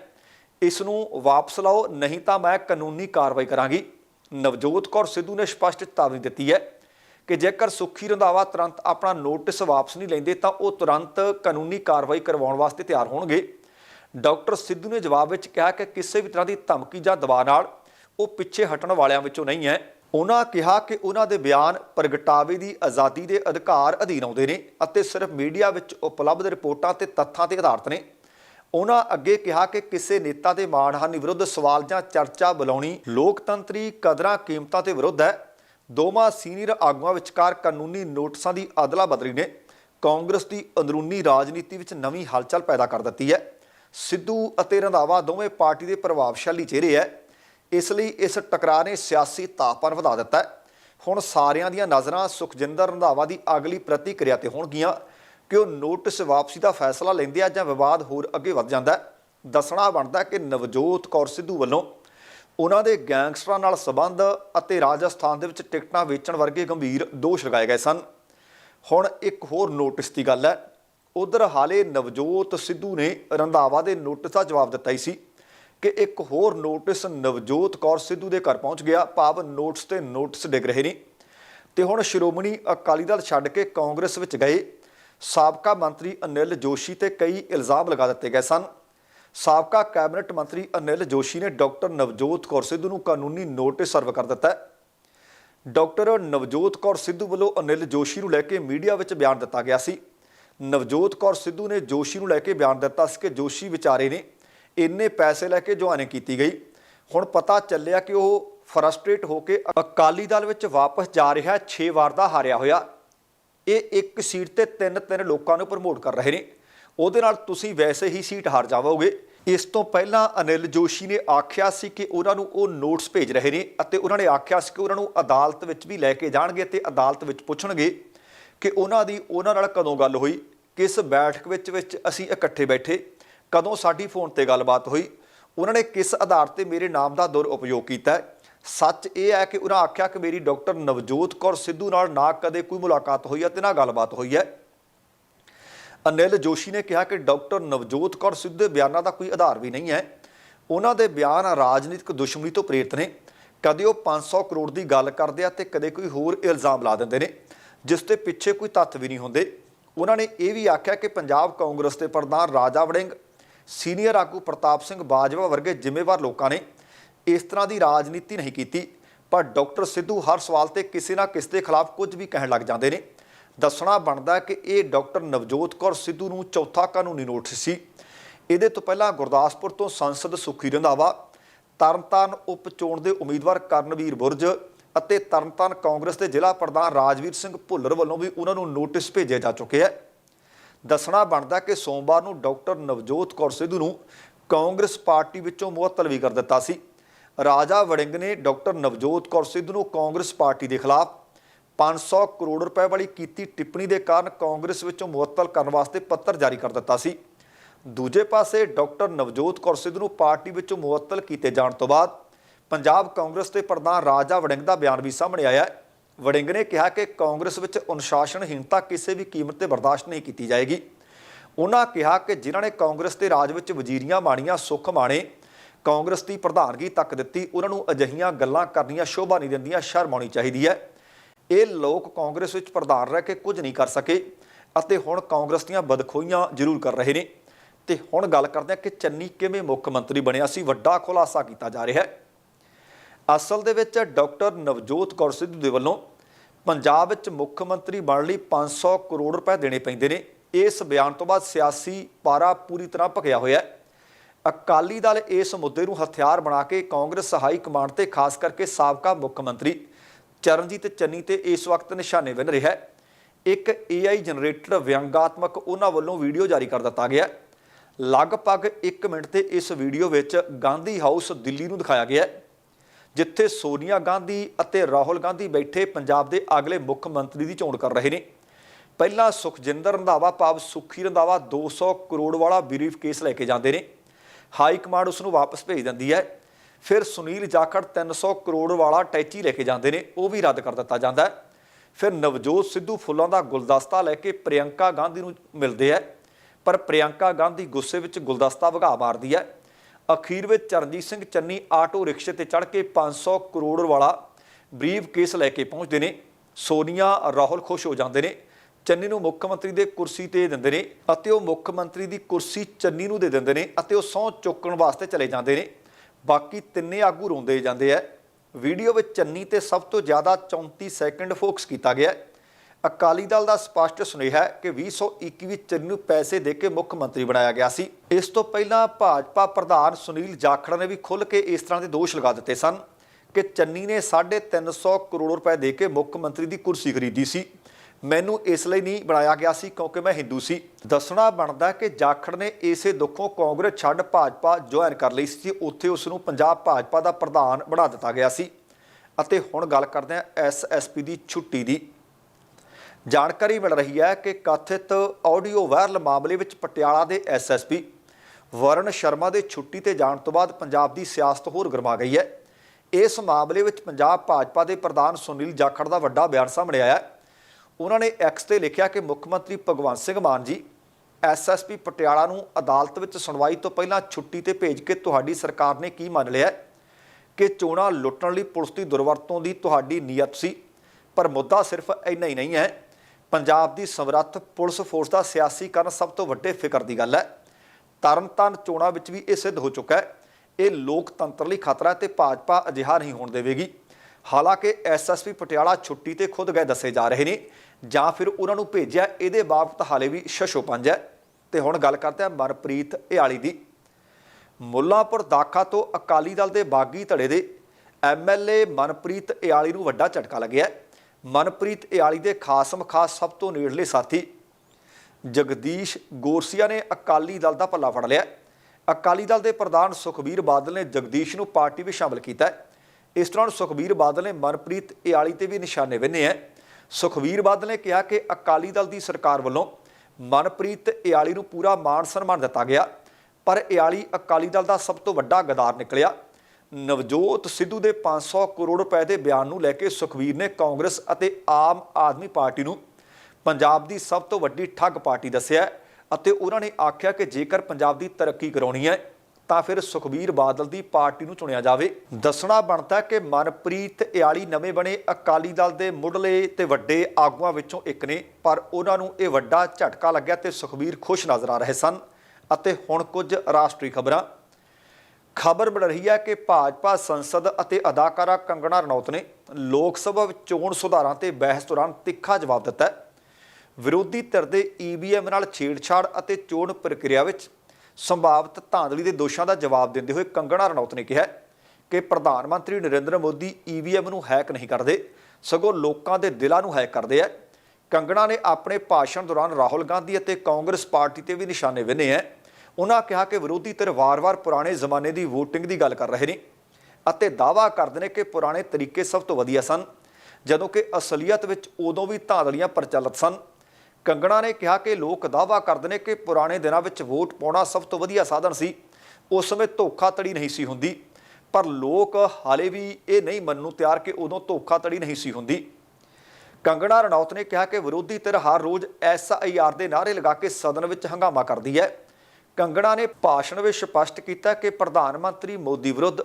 ਇਸ ਨੂੰ ਵਾਪਸ ਲਓ, ਨਹੀਂ ਤਾਂ ਮੈਂ ਕਾਨੂੰਨੀ ਕਾਰਵਾਈ ਕਰਾਂਗੀ। ਨਵਜੋਤ ਕੌਰ ਸਿੱਧੂ ਨੇ ਸਪਸ਼ਟ ਚੇਤਾਵਨੀ ਦਿੱਤੀ ਹੈ। ਕਿ ਜੇਕਰ ਸੁਖੀ ਰੰਧਾਵਾ ਤੁਰੰਤ ਆਪਣਾ ਨੋਟਿਸ ਵਾਪਸ ਨਹੀਂ ਲੈਂਦੇ, ਤਾਂ ਉਹ ਤੁਰੰਤ ਕਾਨੂੰਨੀ ਕਾਰਵਾਈ ਕਰਵਾਉਣ ਵਾਸਤੇ ਤਿਆਰ ਹੋਣਗੇ। ਡਾਕਟਰ ਸਿੱਧੂ ਨੇ ਜਵਾਬ ਵਿੱਚ ਕਿਹਾ ਕਿ ਕਿਸੇ ਵੀ ਤਰ੍ਹਾਂ ਦੀ ਧਮਕੀ ਜਾਂ ਦਬਾਅ ਨਾਲ ਉਹ ਪਿੱਛੇ ਹਟਣ ਵਾਲਿਆਂ ਵਿੱਚੋਂ ਨਹੀਂ ਹੈ। ਉਹਨਾਂ ਕਿਹਾ ਕਿ ਉਹਨਾਂ ਦੇ ਬਿਆਨ ਪ੍ਰਗਟਾਵੇ ਦੀ ਆਜ਼ਾਦੀ ਦੇ ਅਧਿਕਾਰ ਅਧੀਨ ਆਉਂਦੇ ਨੇ ਅਤੇ ਸਿਰਫ ਮੀਡੀਆ ਵਿੱਚ ਉਪਲਬਧ ਰਿਪੋਰਟਾਂ ਤੇ ਤੱਥਾਂ ਤੇ ਆਧਾਰਿਤ ਨੇ। ਉਹਨਾਂ ਅੱਗੇ ਕਿਹਾ ਕਿ ਕਿਸੇ ਨੇਤਾ ਦੇ ਮਾਣਹਾਨੀ ਵਿਰੁੱਧ ਸਵਾਲ ਜਾਂ ਚਰਚਾ ਬੁਲਾਉਣੀ ਲੋਕਤੰਤਰੀ ਕਦਰਾਂ ਕੀਮਤਾਂ ਦੇ ਵਿਰੁੱਧ ਹੈ। ਦੋਵਾਂ ਸੀਨੀਅਰ ਆਗੂਆਂ ਵਿਚਕਾਰ ਕਾਨੂੰਨੀ ਨੋਟਿਸਾਂ ਦੀ ਅਦਲਾ ਬਦਲੀ ਨੇ ਕਾਂਗਰਸ ਦੀ ਅੰਦਰੂਨੀ ਰਾਜਨੀਤੀ ਵਿੱਚ ਨਵੀਂ ਹਲਚਲ ਪੈਦਾ ਕਰ ਦਿੱਤੀ ਹੈ। ਸਿੱਧੂ ਅਤੇ ਰੰਧਾਵਾ ਦੋਵੇਂ ਪਾਰਟੀ ਦੇ ਪ੍ਰਭਾਵਸ਼ਾਲੀ ਚਿਹਰੇ ਹੈ। ਇਸ ਲਈ ਇਸ ਟਕਰਾਅ ਨੇ ਸਿਆਸੀ ਤਾਪਮਾਨ ਵਧਾ ਦਿੱਤਾ ਹੈ। ਹੁਣ ਸਾਰਿਆਂ ਦੀਆਂ ਨਜ਼ਰਾਂ ਸੁਖਜਿੰਦਰ ਰੰਧਾਵਾ ਦੀ ਅਗਲੀ ਪ੍ਰਤੀਕਿਰਿਆ ਤੇ ਹੋਣਗੀਆਂ। ਕਿ ਉਹ ਨੋਟਿਸ ਵਾਪਸੀ ਦਾ ਫੈਸਲਾ ਲੈਂਦੇ ਆ ਜਾਂ ਵਿਵਾਦ ਹੋਰ ਅੱਗੇ ਵੱਧ ਜਾਂਦਾ ਦੱਸਣਾ ਬਣਦਾ ਕਿ ਨਵਜੋਤ ਕੌਰ ਸਿੱਧੂ ਵੱਲੋਂ ਉਹਨਾਂ ਦੇ ਗੈਂਗਸਟਰਾਂ ਨਾਲ ਸਬੰਧ ਅਤੇ ਰਾਜਸਥਾਨ ਦੇ ਵਿੱਚ ਟਿਕਟਾਂ ਵੇਚਣ ਵਰਗੇ ਗੰਭੀਰ ਦੋਸ਼ ਲਗਾਏ ਗਏ ਸਨ। ਹੁਣ ਇੱਕ ਹੋਰ ਨੋਟਿਸ ਦੀ ਗੱਲ ਹੈ। ਉਧਰ ਹਾਲੇ ਨਵਜੋਤ ਸਿੱਧੂ ਨੇ ਰੰਧਾਵਾ ਦੇ ਨੋਟਿਸ ਦਾ ਜਵਾਬ ਦਿੱਤਾ ਹੀ ਸੀ ਕਿ ਇੱਕ ਹੋਰ ਨੋਟਿਸ ਨਵਜੋਤ ਕੌਰ ਸਿੱਧੂ ਦੇ ਘਰ ਪਹੁੰਚ ਗਿਆ। ਭਾਵ ਨੋਟਿਸ ਤੇ ਨੋਟਿਸ ਡਿੱਗ ਰਹੇ ਨੇ। ਤੇ ਹੁਣ ਸ਼੍ਰੋਮਣੀ ਅਕਾਲੀ ਦਲ ਛੱਡ ਕੇ ਕਾਂਗਰਸ ਵਿੱਚ ਗਏ। ਸਾਬਕਾ ਮੰਤਰੀ ਅਨਿਲ ਜੋਸ਼ੀ ਤੇ ਕਈ ਇਲਜ਼ਾਮ ਲਗਾ ਦਿੱਤੇ ਗਏ ਸਨ। ਸਾਬਕਾ ਕੈਬਨਿਟ ਮੰਤਰੀ ਅਨਿਲ ਜੋਸ਼ੀ ਨੇ ਡਾਕਟਰ ਨਵਜੋਤ ਕੌਰ ਸਿੱਧੂ ਨੂੰ ਕਾਨੂੰਨੀ ਨੋਟਿਸ ਸਰਵ ਕਰ ਦਿੱਤਾ ਹੈ। ਡਾਕਟਰ ਨਵਜੋਤ ਕੌਰ ਸਿੱਧੂ ਵੱਲੋਂ ਅਨਿਲ ਜੋਸ਼ੀ ਨੂੰ ਲੈ ਕੇ ਮੀਡੀਆ ਵਿੱਚ ਬਿਆਨ ਦਿੱਤਾ ਗਿਆ ਸੀ। ਨਵਜੋਤ ਕੌਰ ਸਿੱਧੂ ਨੇ ਜੋਸ਼ੀ ਨੂੰ ਲੈ ਕੇ ਬਿਆਨ ਦਿੱਤਾ ਸੀ ਕਿ ਜੋਸ਼ੀ ਵਿਚਾਰੇ ਨੇ ਇੰਨੇ ਪੈਸੇ ਲੈ ਕੇ ਜੁਆਇਨਿੰਗ ਕੀਤੀ ਗਈ। ਹੁਣ ਪਤਾ ਚੱਲਿਆ ਕਿ ਉਹ ਫਰਸਟ੍ਰੇਟ ਹੋ ਕੇ ਅਕਾਲੀ ਦਲ ਵਿੱਚ ਵਾਪਸ ਜਾ ਰਿਹਾ 6 ਵਾਰ ਦਾ ਹਾਰਿਆ ਹੋਇਆ। ਇਹ ਇੱਕ ਸੀਟ ਤੇ ਤਿੰਨ ਤਿੰਨ ਲੋਕਾਂ ਨੂੰ ਪ੍ਰਮੋਟ ਕਰ ਰਹੇ ਨੇ। ਉਹਦੇ ਨਾਲ ਤੁਸੀਂ ਵੈਸੇ ਹੀ ਸੀਟ ਹਾਰ ਜਾਵੋਗੇ। ਇਸ ਤੋਂ ਪਹਿਲਾਂ ਅਨਿਲ ਜੋਸ਼ੀ ਨੇ ਆਖਿਆ ਸੀ ਕਿ ਉਹਨਾਂ ਨੂੰ ਉਹ ਨੋਟਸ ਭੇਜ ਰਹੇ ਨੇ ਅਤੇ ਉਹਨਾਂ ਨੇ ਆਖਿਆ ਸੀ ਕਿ ਉਹਨਾਂ ਨੂੰ ਅਦਾਲਤ ਵਿੱਚ ਵੀ ਲੈ ਕੇ ਜਾਣਗੇ ਤੇ ਅਦਾਲਤ ਵਿੱਚ ਪੁੱਛਣਗੇ ਕਿ ਉਹਨਾਂ ਦੀ ਉਹਨਾਂ ਨਾਲ ਕਦੋਂ ਗੱਲ ਹੋਈ, ਕਿਸ ਬੈਠਕ ਵਿੱਚ ਵਿੱਚ ਅਸੀਂ ਇਕੱਠੇ ਬੈਠੇ, ਕਦੋਂ ਸਾਡੀ ਫੋਨ ਤੇ ਗੱਲਬਾਤ ਹੋਈ, ਉਹਨਾਂ ਨੇ ਕਿਸ ਆਧਾਰ ਤੇ ਮੇਰੇ ਨਾਮ ਦਾ ਦੁਰਉਪਯੋਗ ਕੀਤਾ। ਸੱਚ ਇਹ ਹੈ ਕਿ ਉਹਨਾਂ ਆਖਿਆ ਕਿ ਮੇਰੀ ਡਾਕਟਰ ਨਵਜੋਤ ਕੌਰ ਸਿੱਧੂ ਨਾਲ ਨਾ ਕਦੇ ਕੋਈ ਮੁਲਾਕਾਤ ਹੋਈ ਹੈ ਤੇ ਨਾ ਗੱਲਬਾਤ ਹੋਈ ਹੈ। ਅਨਿਲ ਜੋਸ਼ੀ ਨੇ ਕਿਹਾ ਕਿ ਡਾਕਟਰ ਨਵਜੋਤ ਕੌਰ ਸਿੱਧੂ ਦੇ ਬਿਆਨਾਂ ਦਾ ਕੋਈ ਆਧਾਰ ਵੀ ਨਹੀਂ ਹੈ। ਉਹਨਾਂ ਦੇ ਬਿਆਨ ਰਾਜਨੀਤਿਕ ਦੁਸ਼ਮਣੀ ਤੋਂ ਪ੍ਰੇਰਿਤ ਨੇ। ਕਦੇ ਉਹ 500 ਕਰੋੜ ਦੀ ਗੱਲ ਕਰਦੇ ਆ ਤੇ ਕਦੇ ਕੋਈ ਹੋਰ ਇਲਜ਼ਾਮ ਲਾ ਦਿੰਦੇ ਨੇ, ਜਿਸ 'ਤੇ ਪਿੱਛੇ ਕੋਈ ਤੱਥ ਵੀ ਨਹੀਂ ਹੁੰਦੇ। ਉਹਨਾਂ ਨੇ ਇਹ ਵੀ ਆਖਿਆ ਕਿ ਪੰਜਾਬ ਕਾਂਗਰਸ ਦੇ ਪ੍ਰਧਾਨ ਰਾਜਾ ਵੜਿੰਗ, ਸੀਨੀਅਰ ਆਗੂ ਪ੍ਰਤਾਪ ਸਿੰਘ ਬਾਜਵਾ ਵਰਗੇ ਜ਼ਿੰਮੇਵਾਰ ਲੋਕਾਂ ਨੇ ਇਸ ਤਰ੍ਹਾਂ ਦੀ ਰਾਜਨੀਤੀ ਨਹੀਂ ਕੀਤੀ। ਪਰ ਡਾਕਟਰ ਸਿੱਧੂ ਹਰ ਸਵਾਲ ਤੇ ਕਿਸੇ ਨਾ ਕਿਸੇ ਦੇ ਖਿਲਾਫ ਕੁਝ ਵੀ ਕਹਿਣ ਲੱਗ ਜਾਂਦੇ ਨੇ। ਦੱਸਣਾ ਬਣਦਾ ਕਿ ਇਹ ਡਾਕਟਰ ਨਵਜੋਤ ਕੌਰ ਸਿੱਧੂ ਨੂੰ ਚੌਥਾ ਕਾਨੂੰਨੀ ਨੋਟਿਸ ਸੀ। ਇਹਦੇ ਤੋਂ ਪਹਿਲਾਂ ਗੁਰਦਾਸਪੁਰ ਤੋਂ ਸੰਸਦ ਸੁਖੀ ਰੰਧਾਵਾ, ਤਰਨਤਾਰਨ ਉਪ ਚੋਣ ਦੇ ਉਮੀਦਵਾਰ ਕਰਨਵੀਰ ਬੁਰਜ ਅਤੇ ਤਰਨਤਾਰਨ ਕਾਂਗਰਸ ਦੇ ਜ਼ਿਲ੍ਹਾ ਪ੍ਰਧਾਨ ਰਾਜਵੀਰ ਸਿੰਘ ਭੁੱਲਰ ਵੱਲੋਂ ਵੀ ਉਹਨਾਂ ਨੂੰ ਨੋਟਿਸ ਭੇਜਿਆ ਜਾ ਚੁੱਕਿਆ ਹੈ। ਦੱਸਣਾ ਬਣਦਾ ਕਿ ਸੋਮਵਾਰ ਨੂੰ ਡਾਕਟਰ ਨਵਜੋਤ ਕੌਰ ਸਿੱਧੂ ਨੂੰ ਕਾਂਗਰਸ ਪਾਰਟੀ ਵਿੱਚੋਂ ਮੁਅੱਤਲ ਵੀ ਕਰ ਦਿੱਤਾ ਸੀ। ਰਾਜਾ ਵੜਿੰਗ ਨੇ ਡਾਕਟਰ ਨਵਜੋਤ ਕੌਰ ਸਿੱਧੂ ਨੂੰ ਕਾਂਗਰਸ ਪਾਰਟੀ ਦੇ ਖਿਲਾਫ 500 ਕਰੋੜ ਰੁਪਏ ਵਾਲੀ ਕੀਤੀ ਟਿੱਪਣੀ ਦੇ ਕਾਰਨ ਕਾਂਗਰਸ ਵਿੱਚੋਂ ਮੁਅੱਤਲ ਕਰਨ ਵਾਸਤੇ ਪੱਤਰ ਜਾਰੀ ਕਰ ਦਿੱਤਾ ਸੀ। ਦੂਜੇ ਪਾਸੇ ਡਾਕਟਰ ਨਵਜੋਤ ਕੌਰ ਸਿੱਧੂ ਨੂੰ ਪਾਰਟੀ ਵਿੱਚੋਂ ਮੁਅੱਤਲ ਕੀਤੇ ਜਾਣ ਤੋਂ ਬਾਅਦ ਪੰਜਾਬ ਕਾਂਗਰਸ ਦੇ ਪ੍ਰਧਾਨ ਰਾਜਾ ਵੜਿੰਗ ਦਾ ਬਿਆਨ ਵੀ ਸਾਹਮਣੇ ਆਇਆ ਹੈ। ਵੜਿੰਗ ਨੇ ਕਿਹਾ ਕਿ ਕਾਂਗਰਸ ਵਿੱਚ ਅਨੁਸ਼ਾਸਨਹੀਣਤਾ ਕਿਸੇ ਵੀ ਕੀਮਤ ਤੇ ਬਰਦਾਸ਼ਤ ਨਹੀਂ ਕੀਤੀ ਜਾਏਗੀ। ਉਹਨਾਂ ਕਿਹਾ ਕਿ ਜਿਨ੍ਹਾਂ ਨੇ ਕਾਂਗਰਸ ਦੇ ਰਾਜ ਵਿੱਚ ਵਜ਼ੀਰੀਆਂ ਮਾਣੀਆਂ ਸੁੱਖ ਮਾਣੇ, ਕਾਂਗਰਸ ਦੀ ਪ੍ਰਧਾਨਗੀ ਤੱਕ ਦਿੱਤੀ ਉਹਨਾਂ ਨੂੰ ਅਜਿਹੀਆਂ ਗੱਲਾਂ ਕਰਨੀਆਂ ਸ਼ੋਭਾ ਨਹੀਂ ਦਿੰਦੀਆਂ, ਸ਼ਰਮ ਆਉਣੀ ਚਾਹੀਦੀ ਹੈ। ਇਹ ਲੋਕ ਕਾਂਗਰਸ ਵਿੱਚ ਪ੍ਰਧਾਨ ਰਹਿ ਕੇ ਕੁਝ ਨਹੀਂ ਕਰ ਸਕੇ ਅਤੇ ਹੁਣ ਕਾਂਗਰਸ ਦੀਆਂ ਬਦਖੋਈਆਂ ਜ਼ਰੂਰ ਕਰ ਰਹੇ ਨੇ। ਤੇ ਹੁਣ ਗੱਲ ਕਰਦੇ ਹਾਂ ਕਿ ਚੰਨੀ ਕਿਵੇਂ ਮੁੱਖ ਮੰਤਰੀ ਬਣਿਆ ਸੀ, ਵੱਡਾ ਖੁਲਾਸਾ ਕੀਤਾ ਜਾ ਰਿਹਾ ਹੈ। ਅਸਲ ਦੇ ਵਿੱਚ ਡਾਕਟਰ ਨਵਜੋਤ ਕੌਰ ਸਿੱਧੂ ਦੇ ਵੱਲੋਂ ਪੰਜਾਬ ਵਿੱਚ ਮੁੱਖ ਮੰਤਰੀ ਬਣਨ ਲਈ 500 ਕਰੋੜ ਰੁਪਏ ਦੇਣੇ ਪੈਂਦੇ ਨੇ। ਇਸ ਬਿਆਨ ਤੋਂ ਬਾਅਦ ਸਿਆਸੀ ਪਾਰਾ ਪੂਰੀ ਤਰ੍ਹਾਂ ਭਖਿਆ ਹੋਇਆ ਹੈ। ਅਕਾਲੀ ਦਲ ਇਸ ਮੁੱਦੇ ਨੂੰ ਹਥਿਆਰ ਬਣਾ ਕੇ ਕਾਂਗਰਸ ਹਾਈ ਕਮਾਂਡ ਤੇ ਖਾਸ ਕਰਕੇ ਸਾਬਕਾ ਮੁੱਖ ਮੰਤਰੀ ਚਰਨਜੀਤ ਚੰਨੀ ਤੇ ਇਸ ਵਕਤ ਨਿਸ਼ਾਨੇ ਬਣ ਰਿਹਾ ਹੈ। ਇੱਕ AI ਜਨਰੇਟਡ ਵਿਅੰਗਾਤਮਕ ਉਹਨਾਂ ਵੱਲੋਂ ਵੀਡੀਓ ਜਾਰੀ ਕਰ ਦਿੱਤਾ ਗਿਆ ਲਗਭਗ 1 ਮਿੰਟ ਤੇ ਇਸ ਵੀਡੀਓ ਵਿੱਚ ਗਾਂਧੀ ਹਾਊਸ ਦਿੱਲੀ ਨੂੰ ਦਿਖਾਇਆ ਗਿਆ ਜਿੱਥੇ ਸੋਨੀਆ ਗਾਂਧੀ ਅਤੇ ਰਾਹੁਲ ਗਾਂਧੀ ਬੈਠੇ ਪੰਜਾਬ ਦੇ ਅਗਲੇ ਮੁੱਖ ਮੰਤਰੀ ਦੀ ਚੋਣ ਕਰ ਰਹੇ ਨੇ। ਪਹਿਲਾਂ ਸੁਖਜਿੰਦਰ ਰੰਧਾਵਾ, ਭਾਵ ਸੁਖੀ ਰੰਧਾਵਾ 200 ਕਰੋੜ ਵਾਲਾ ਬਰੀਫ ਕੇਸ ਲੈ ਕੇ ਜਾਂਦੇ ਨੇ। ਹਾਈ ਕਮਾਂਡ ਉਸ ਨੂੰ ਵਾਪਸ ਭੇਜ ਦਿੰਦੀ ਹੈ। ਫਿਰ ਸੁਨੀਲ ਜਾਖੜ 300 ਕਰੋੜ ਵਾਲਾ ਟੈਚੀ ਲੈ ਕੇ ਜਾਂਦੇ ਨੇ, ਉਹ ਵੀ ਰੱਦ ਕਰ ਦਿੱਤਾ ਜਾਂਦਾ ਫਿਰ ਨਵਜੋਤ ਸਿੱਧੂ ਫੁੱਲਾਂ ਦਾ ਗੁਲਦਸਤਾ ਲੈ ਕੇ ਪ੍ਰਿਯੰਕਾ ਗਾਂਧੀ ਨੂੰ ਮਿਲਦੇ ਹੈ। ਪਰ ਪ੍ਰਿਯੰਕਾ ਗਾਂਧੀ ਗੁੱਸੇ ਵਿੱਚ ਗੁਲਦਸਤਾ ਵਗਾ ਮਾਰਦੀ ਹੈ। ਅਖੀਰ ਵਿੱਚ ਚਰਨਜੀਤ ਸਿੰਘ ਚੰਨੀ ਆਟੋ ਰਿਕਸ਼ੇ ਤੇ ਚੜ੍ਹ ਕੇ 500 ਕਰੋੜ ਵਾਲਾ ਬਰੀਫ ਕੇਸ ਲੈ ਕੇ ਪਹੁੰਚਦੇ ਨੇ। ਸੋਨੀਆ, ਰਾਹੁਲ ਖੁਸ਼ ਹੋ ਜਾਂਦੇ ਨੇ। ਚੰਨੀ ਨੂੰ ਮੁੱਖ ਮੰਤਰੀ ਦੇ ਕੁਰਸੀ ਤੇ ਦਿੰਦੇ ਨੇ ਅਤੇ ਉਹ ਮੁੱਖ ਮੰਤਰੀ ਦੀ ਕੁਰਸੀ ਚੰਨੀ ਨੂੰ ਦੇ ਦਿੰਦੇ ਨੇ ਅਤੇ ਉਹ ਸਹੁੰ ਚੁੱਕਣ ਵਾਸਤੇ ਚਲੇ ਜਾਂਦੇ ਨੇ। ਬਾਕੀ ਤਿੰਨੇ ਆਗੂ ਰੋਂਦੇ ਜਾਂਦੇ ਆ ਵੀਡੀਓ ਵਿੱਚ ਚੰਨੀ ਤੇ ਸਭ ਤੋਂ ਜ਼ਿਆਦਾ 34 ਸੈਕਿੰਡ ਫੋਕਸ ਕੀਤਾ ਗਿਆ ਹੈ ਅਕਾਲੀ ਦਲ ਦਾ ਸਪਸ਼ਟ ਸੁਨੇਹਾ ਹੈ ਕਿ 2021 ਵਿੱਚ ਚੰਨੀ ਨੂੰ ਪੈਸੇ ਦੇ ਕੇ ਮੁੱਖ ਮੰਤਰੀ ਬਣਾਇਆ ਗਿਆ ਸੀ। ਇਸ ਤੋਂ ਪਹਿਲਾਂ ਭਾਜਪਾ ਪ੍ਰਧਾਨ ਸੁਨੀਲ ਜਾਖੜ ਨੇ ਵੀ ਖੁੱਲ੍ਹ ਕੇ ਇਸ ਤਰ੍ਹਾਂ ਦੇ ਦੋਸ਼ ਲਗਾ ਦਿੱਤੇ ਸਨ ਕਿ ਚੰਨੀ ਨੇ 350 ਕਰੋੜ ਰੁਪਏ ਦੇ ਕੇ ਮੁੱਖ ਮੰਤਰੀ ਦੀ ਕੁਰਸੀ ਖਰੀਦੀ ਸੀ। ਮੈਨੂੰ ਇਸ ਲਈ ਨਹੀਂ ਬਣਾਇਆ ਗਿਆ ਸੀ ਕਿਉਂਕਿ ਮੈਂ ਹਿੰਦੂ ਸੀ। ਦੱਸਣਾ ਬਣਦਾ ਕਿ ਜਾਖੜ ਨੇ ਇਸੇ ਦੁੱਖੋਂ ਕਾਂਗਰਸ ਛੱਡ ਭਾਜਪਾ ਜੁਆਇਨ ਕਰ ਲਈ ਸੀ, ਉੱਥੇ ਉਸ ਨੂੰ ਪੰਜਾਬ ਭਾਜਪਾ ਦਾ ਪ੍ਰਧਾਨ ਬਣਾ ਦਿੱਤਾ ਗਿਆ ਸੀ। ਅਤੇ ਹੁਣ ਗੱਲ ਕਰਦੇ ਹਾਂ ਐਸਐਸਪੀ ਦੀ ਛੁੱਟੀ ਦੀ। ਜਾਣਕਾਰੀ ਮਿਲ ਰਹੀ ਹੈ ਕਿ ਕਥਿਤ ਆਡੀਓ ਵਾਇਰਲ ਮਾਮਲੇ ਵਿੱਚ ਪਟਿਆਲਾ ਦੇ ਐਸਐਸਪੀ ਵਰਨ ਸ਼ਰਮਾ ਦੇ ਛੁੱਟੀ ਤੇ ਜਾਣ ਤੋਂ ਬਾਅਦ ਪੰਜਾਬ ਦੀ ਸਿਆਸਤ ਹੋਰ ਗਰਮਾ ਗਈ ਹੈ। ਇਸ ਮਾਮਲੇ ਵਿੱਚ ਪੰਜਾਬ ਭਾਜਪਾ ਦੇ ਪ੍ਰਧਾਨ ਸੁਨੀਲ ਜਾਖੜ ਦਾ ਵੱਡਾ ਬਿਆਨ ਸਾਹਮਣੇ ਆਇਆ ਹੈ। ਉਹਨਾਂ ਨੇ ਐਕਸ ਤੇ ਲਿਖਿਆ ਕਿ ਮੁੱਖ ਮੰਤਰੀ ਭਗਵੰਤ ਸਿੰਘ ਮਾਨ ਜੀ ਐਸਐਸਪੀ ਪਟਿਆਲਾ ਨੂੰ ਅਦਾਲਤ ਵਿੱਚ ਸੁਣਵਾਈ ਤੋਂ ਪਹਿਲਾਂ ਛੁੱਟੀ ਤੇ ਭੇਜ ਕੇ ਤੁਹਾਡੀ ਸਰਕਾਰ ਨੇ ਕੀ ਮੰਨ ਲਿਆ ਕਿ ਚੋਣਾਂ ਲੁੱਟਣ ਲਈ ਪੁਲਿਸ ਦੀ ਦੁਰਵਰਤੋਂ ਦੀ ਤੁਹਾਡੀ ਨੀਅਤ ਸੀ, ਪਰ ਮੁੱਦਾ ਸਿਰਫ ਇੰਨਾ ਹੀ ਨਹੀਂ ਹੈ। ਪੰਜਾਬ ਦੀ ਸਮਰੱਥ ਪੁਲਿਸ ਫੋਰਸ ਦਾ ਸਿਆਸੀਕਰਨ ਸਭ ਤੋਂ ਵੱਡੇ ਫਿਕਰ ਦੀ ਗੱਲ ਹੈ। ਤਰਨਤਾਰਨ ਚੋਣਾਂ ਵਿੱਚ ਵੀ ਇਹ ਸਿੱਧ ਹੋ ਚੁੱਕਾ ਹੈ। ਇਹ ਲੋਕਤੰਤਰ ਲਈ ਖਤਰਾ ਹੈ ਤੇ ਭਾਜਪਾ ਅਜਿਹਾ ਨਹੀਂ ਹੋਣ ਦੇਵੇਗੀ। ਹਾਲਾਂਕਿ ਐਸਐਸਪੀ ਪਟਿਆਲਾ ਛੁੱਟੀ ਤੇ ਖੁਦ ਗਏ ਦੱਸੇ ਜਾ ਰਹੇ ਨੇ। ਜਾਂ ਫਿਰ ਉਹਨਾਂ ਨੂੰ ਭੇਜਿਆ, ਇਹਦੇ ਬਾਬਤ ਹਾਲੇ ਵੀ ਸ਼ਸ਼ੋ ਪੰਜ ਹੈ। ਤੇ ਹੁਣ ਗੱਲ ਕਰਦੇ ਹਾਂ ਮਨਪ੍ਰੀਤ ਏਆਲੀ ਦੀ। ਮੁੱਲਾਂਪੁਰ ਦਾਖਾ ਤੋਂ ਅਕਾਲੀ ਦਲ ਦੇ ਬਾਗੀ ਧੜੇ ਦੇ ਐਮਐਲਏ ਮਨਪ੍ਰੀਤ ਇਆਲੀ ਨੂੰ ਵੱਡਾ ਝਟਕਾ ਲੱਗਿਆ ਮਨਪ੍ਰੀਤ ਏਆਲੀ ਦੇ ਖਾਸਮ ਖਾਸ ਸਭ ਤੋਂ ਨੇੜਲੇ ਸਾਥੀ ਜਗਦੀਸ਼ ਗੋਰਸੀਆ ਨੇ ਅਕਾਲੀ ਦਲ ਦਾ ਪੱਲਾ ਫੜ ਲਿਆ ਅਕਾਲੀ ਦਲ ਦੇ ਪ੍ਰਧਾਨ ਸੁਖਬੀਰ ਬਾਦਲ ਨੇ ਜਗਦੀਸ਼ ਨੂੰ ਪਾਰਟੀ ਵਿੱਚ ਸ਼ਾਮਲ ਕੀਤਾ ਇਸ ਦੌਰਾਨ ਸੁਖਬੀਰ ਬਾਦਲ ਨੇ ਮਨਪ੍ਰੀਤ ਏਆਲੀ ਤੇ ਵੀ ਨਿਸ਼ਾਨੇ ਬੰਨੇ ਹੈ। ਸੁਖਬੀਰ ਬਾਦਲ ਨੇ ਕਿਹਾ ਕਿ ਅਕਾਲੀ ਦਲ ਦੀ ਸਰਕਾਰ ਵੱਲੋਂ ਮਨਪ੍ਰੀਤ ਇਆਲੀ ਨੂੰ ਪੂਰਾ ਮਾਣ ਸਨਮਾਨ ਦਿੱਤਾ ਗਿਆ, ਪਰ ਇਆਲੀ ਅਕਾਲੀ ਦਲ ਦਾ ਸਭ ਤੋਂ ਵੱਡਾ ਗਦਾਰ ਨਿਕਲਿਆ। ਨਵਜੋਤ ਸਿੱਧੂ ਦੇ 500 ਕਰੋੜ ਰੁਪਏ ਦੇ ਬਿਆਨ ਨੂੰ ਲੈ ਕੇ ਸੁਖਬੀਰ ਨੇ ਕਾਂਗਰਸ ਅਤੇ ਆਮ ਆਦਮੀ ਪਾਰਟੀ ਨੂੰ ਪੰਜਾਬ ਦੀ ਸਭ ਤੋਂ ਵੱਡੀ ਠੱਗ ਪਾਰਟੀ ਦੱਸਿਆ ਅਤੇ ਉਹਨਾਂ ਨੇ ਆਖਿਆ ਕਿ ਜੇਕਰ ਪੰਜਾਬ ਦੀ ਤਰੱਕੀ ਕਰਾਉਣੀ ਹੈ ਤਾਂ ਫਿਰ ਸੁਖਬੀਰ ਬਾਦਲ ਦੀ ਪਾਰਟੀ ਨੂੰ ਚੁਣਿਆ ਜਾਵੇ। ਦੱਸਣਾ ਬਣਦਾ ਕਿ ਮਨਪ੍ਰੀਤ ਇਆਲੀ ਨਵੇਂ ਬਣੇ ਅਕਾਲੀ ਦਲ ਦੇ ਮੁੱਢਲੇ ਤੇ ਵੱਡੇ ਆਗੂਆਂ ਵਿੱਚੋਂ ਇੱਕ ਨੇ, ਪਰ ਉਹਨਾਂ ਨੂੰ ਇਹ ਵੱਡਾ ਝਟਕਾ ਲੱਗਿਆ ਤੇ ਸੁਖਬੀਰ ਖੁਸ਼ ਨਜ਼ਰ ਆ ਰਹੇ ਸਨ। ਅਤੇ ਹੁਣ ਕੁਝ ਰਾਸ਼ਟਰੀ ਖਬਰਾਂ। ਖਬਰ ਮਿਲ ਰਹੀ ਹੈ ਕਿ ਭਾਜਪਾ ਸੰਸਦ ਅਤੇ ਅਦਾਕਾਰਾ ਕੰਗਣਾ ਰਣੌਤ ਨੇ ਲੋਕ ਸਭਾ ਚੋਣ ਸੁਧਾਰਾਂ ਤੇ ਬਹਿਸ ਦੌਰਾਨ ਤਿੱਖਾ ਜਵਾਬ ਦਿੱਤਾ ਵਿਰੋਧੀ ਧਿਰ ਦੇ ਈਵੀਐਮ ਨਾਲ ਛੇੜਛਾੜ ਅਤੇ ਚੋਣ ਪ੍ਰਕਿਰਿਆ ਵਿੱਚ ਸੰਭਾਵਿਤ ਧਾਂਦਲੀ ਦੇ ਦੋਸ਼ਾਂ ਦਾ ਜਵਾਬ ਦਿੰਦੇ ਹੋਏ ਕੰਗਣਾ ਰਣੌਤ ਨੇ ਕਿਹਾ ਕਿ ਪ੍ਰਧਾਨ ਮੰਤਰੀ ਨਰਿੰਦਰ ਮੋਦੀ ਈਵੀਐਮ ਨੂੰ ਹੈਕ ਨਹੀਂ ਕਰਦੇ, ਸਗੋਂ ਲੋਕਾਂ ਦੇ ਦਿਲਾਂ ਨੂੰ ਹੈਕ ਕਰਦੇ ਆ। ਕੰਗਣਾ ਨੇ ਆਪਣੇ ਭਾਸ਼ਣ ਦੌਰਾਨ ਰਾਹੁਲ ਗਾਂਧੀ ਅਤੇ ਕਾਂਗਰਸ ਪਾਰਟੀ ਤੇ ਵੀ ਨਿਸ਼ਾਨੇ ਵਿੰਨੇ ਹੈ ਉਹਨਾਂ ਕਿਹਾ ਕਿ ਵਿਰੋਧੀ ਧਿਰ ਵਾਰ-ਵਾਰ ਪੁਰਾਣੇ ਜ਼ਮਾਨੇ ਦੀ VOTING ਦੀ ਗੱਲ ਕਰ ਰਹੇ ਨੇ ਅਤੇ ਦਾਅਵਾ ਕਰਦੇ ਨੇ ਕਿ ਪੁਰਾਣੇ ਤਰੀਕੇ ਸਭ ਤੋਂ ਵਧੀਆ ਸਨ, ਜਦੋਂ ਕਿ ਅਸਲੀਅਤ ਵਿੱਚ ਉਦੋਂ ਵੀ ਧਾਂਦਲੀਆਂ ਪ੍ਰਚਲਿਤ ਸਨ। ਕੰਗਣਾ ਨੇ ਕਿਹਾ ਕਿ ਲੋਕ ਦਾਅਵਾ ਕਰਦੇ ਨੇ ਕਿ ਪੁਰਾਣੇ ਦਿਨਾਂ ਵਿੱਚ ਵੋਟ ਪਾਉਣਾ ਸਭ ਤੋਂ ਵਧੀਆ ਸਾਧਨ ਸੀ। ਉਸ ਸਮੇਂ ਧੋਖਾਧੜੀ ਨਹੀਂ ਸੀ ਹੁੰਦੀ। ਪਰ ਲੋਕ ਹਾਲੇ ਵੀ ਇਹ ਨਹੀਂ ਮੰਨਣ ਨੂੰ ਤਿਆਰ ਕਿ ਉਦੋਂ ਧੋਖਾਧੜੀ ਨਹੀਂ ਸੀ ਹੁੰਦੀ। ਕੰਗਣਾ ਰਣੌਤ ਨੇ ਕਿਹਾ ਕਿ ਵਿਰੋਧੀ ਧਿਰ ਹਰ ਰੋਜ਼ ਐਸਆਈਆਰ ਦੇ ਨਾਅਰੇ ਲਗਾ ਕੇ ਸਦਨ ਵਿੱਚ ਹੰਗਾਮਾ ਕਰਦੀ ਹੈ। ਕੰਗਣਾ ਨੇ ਭਾਸ਼ਣ ਵਿੱਚ ਸਪਸ਼ਟ ਕੀਤਾ ਕਿ ਪ੍ਰਧਾਨ ਮੰਤਰੀ ਮੋਦੀ ਵਿਰੁੱਧ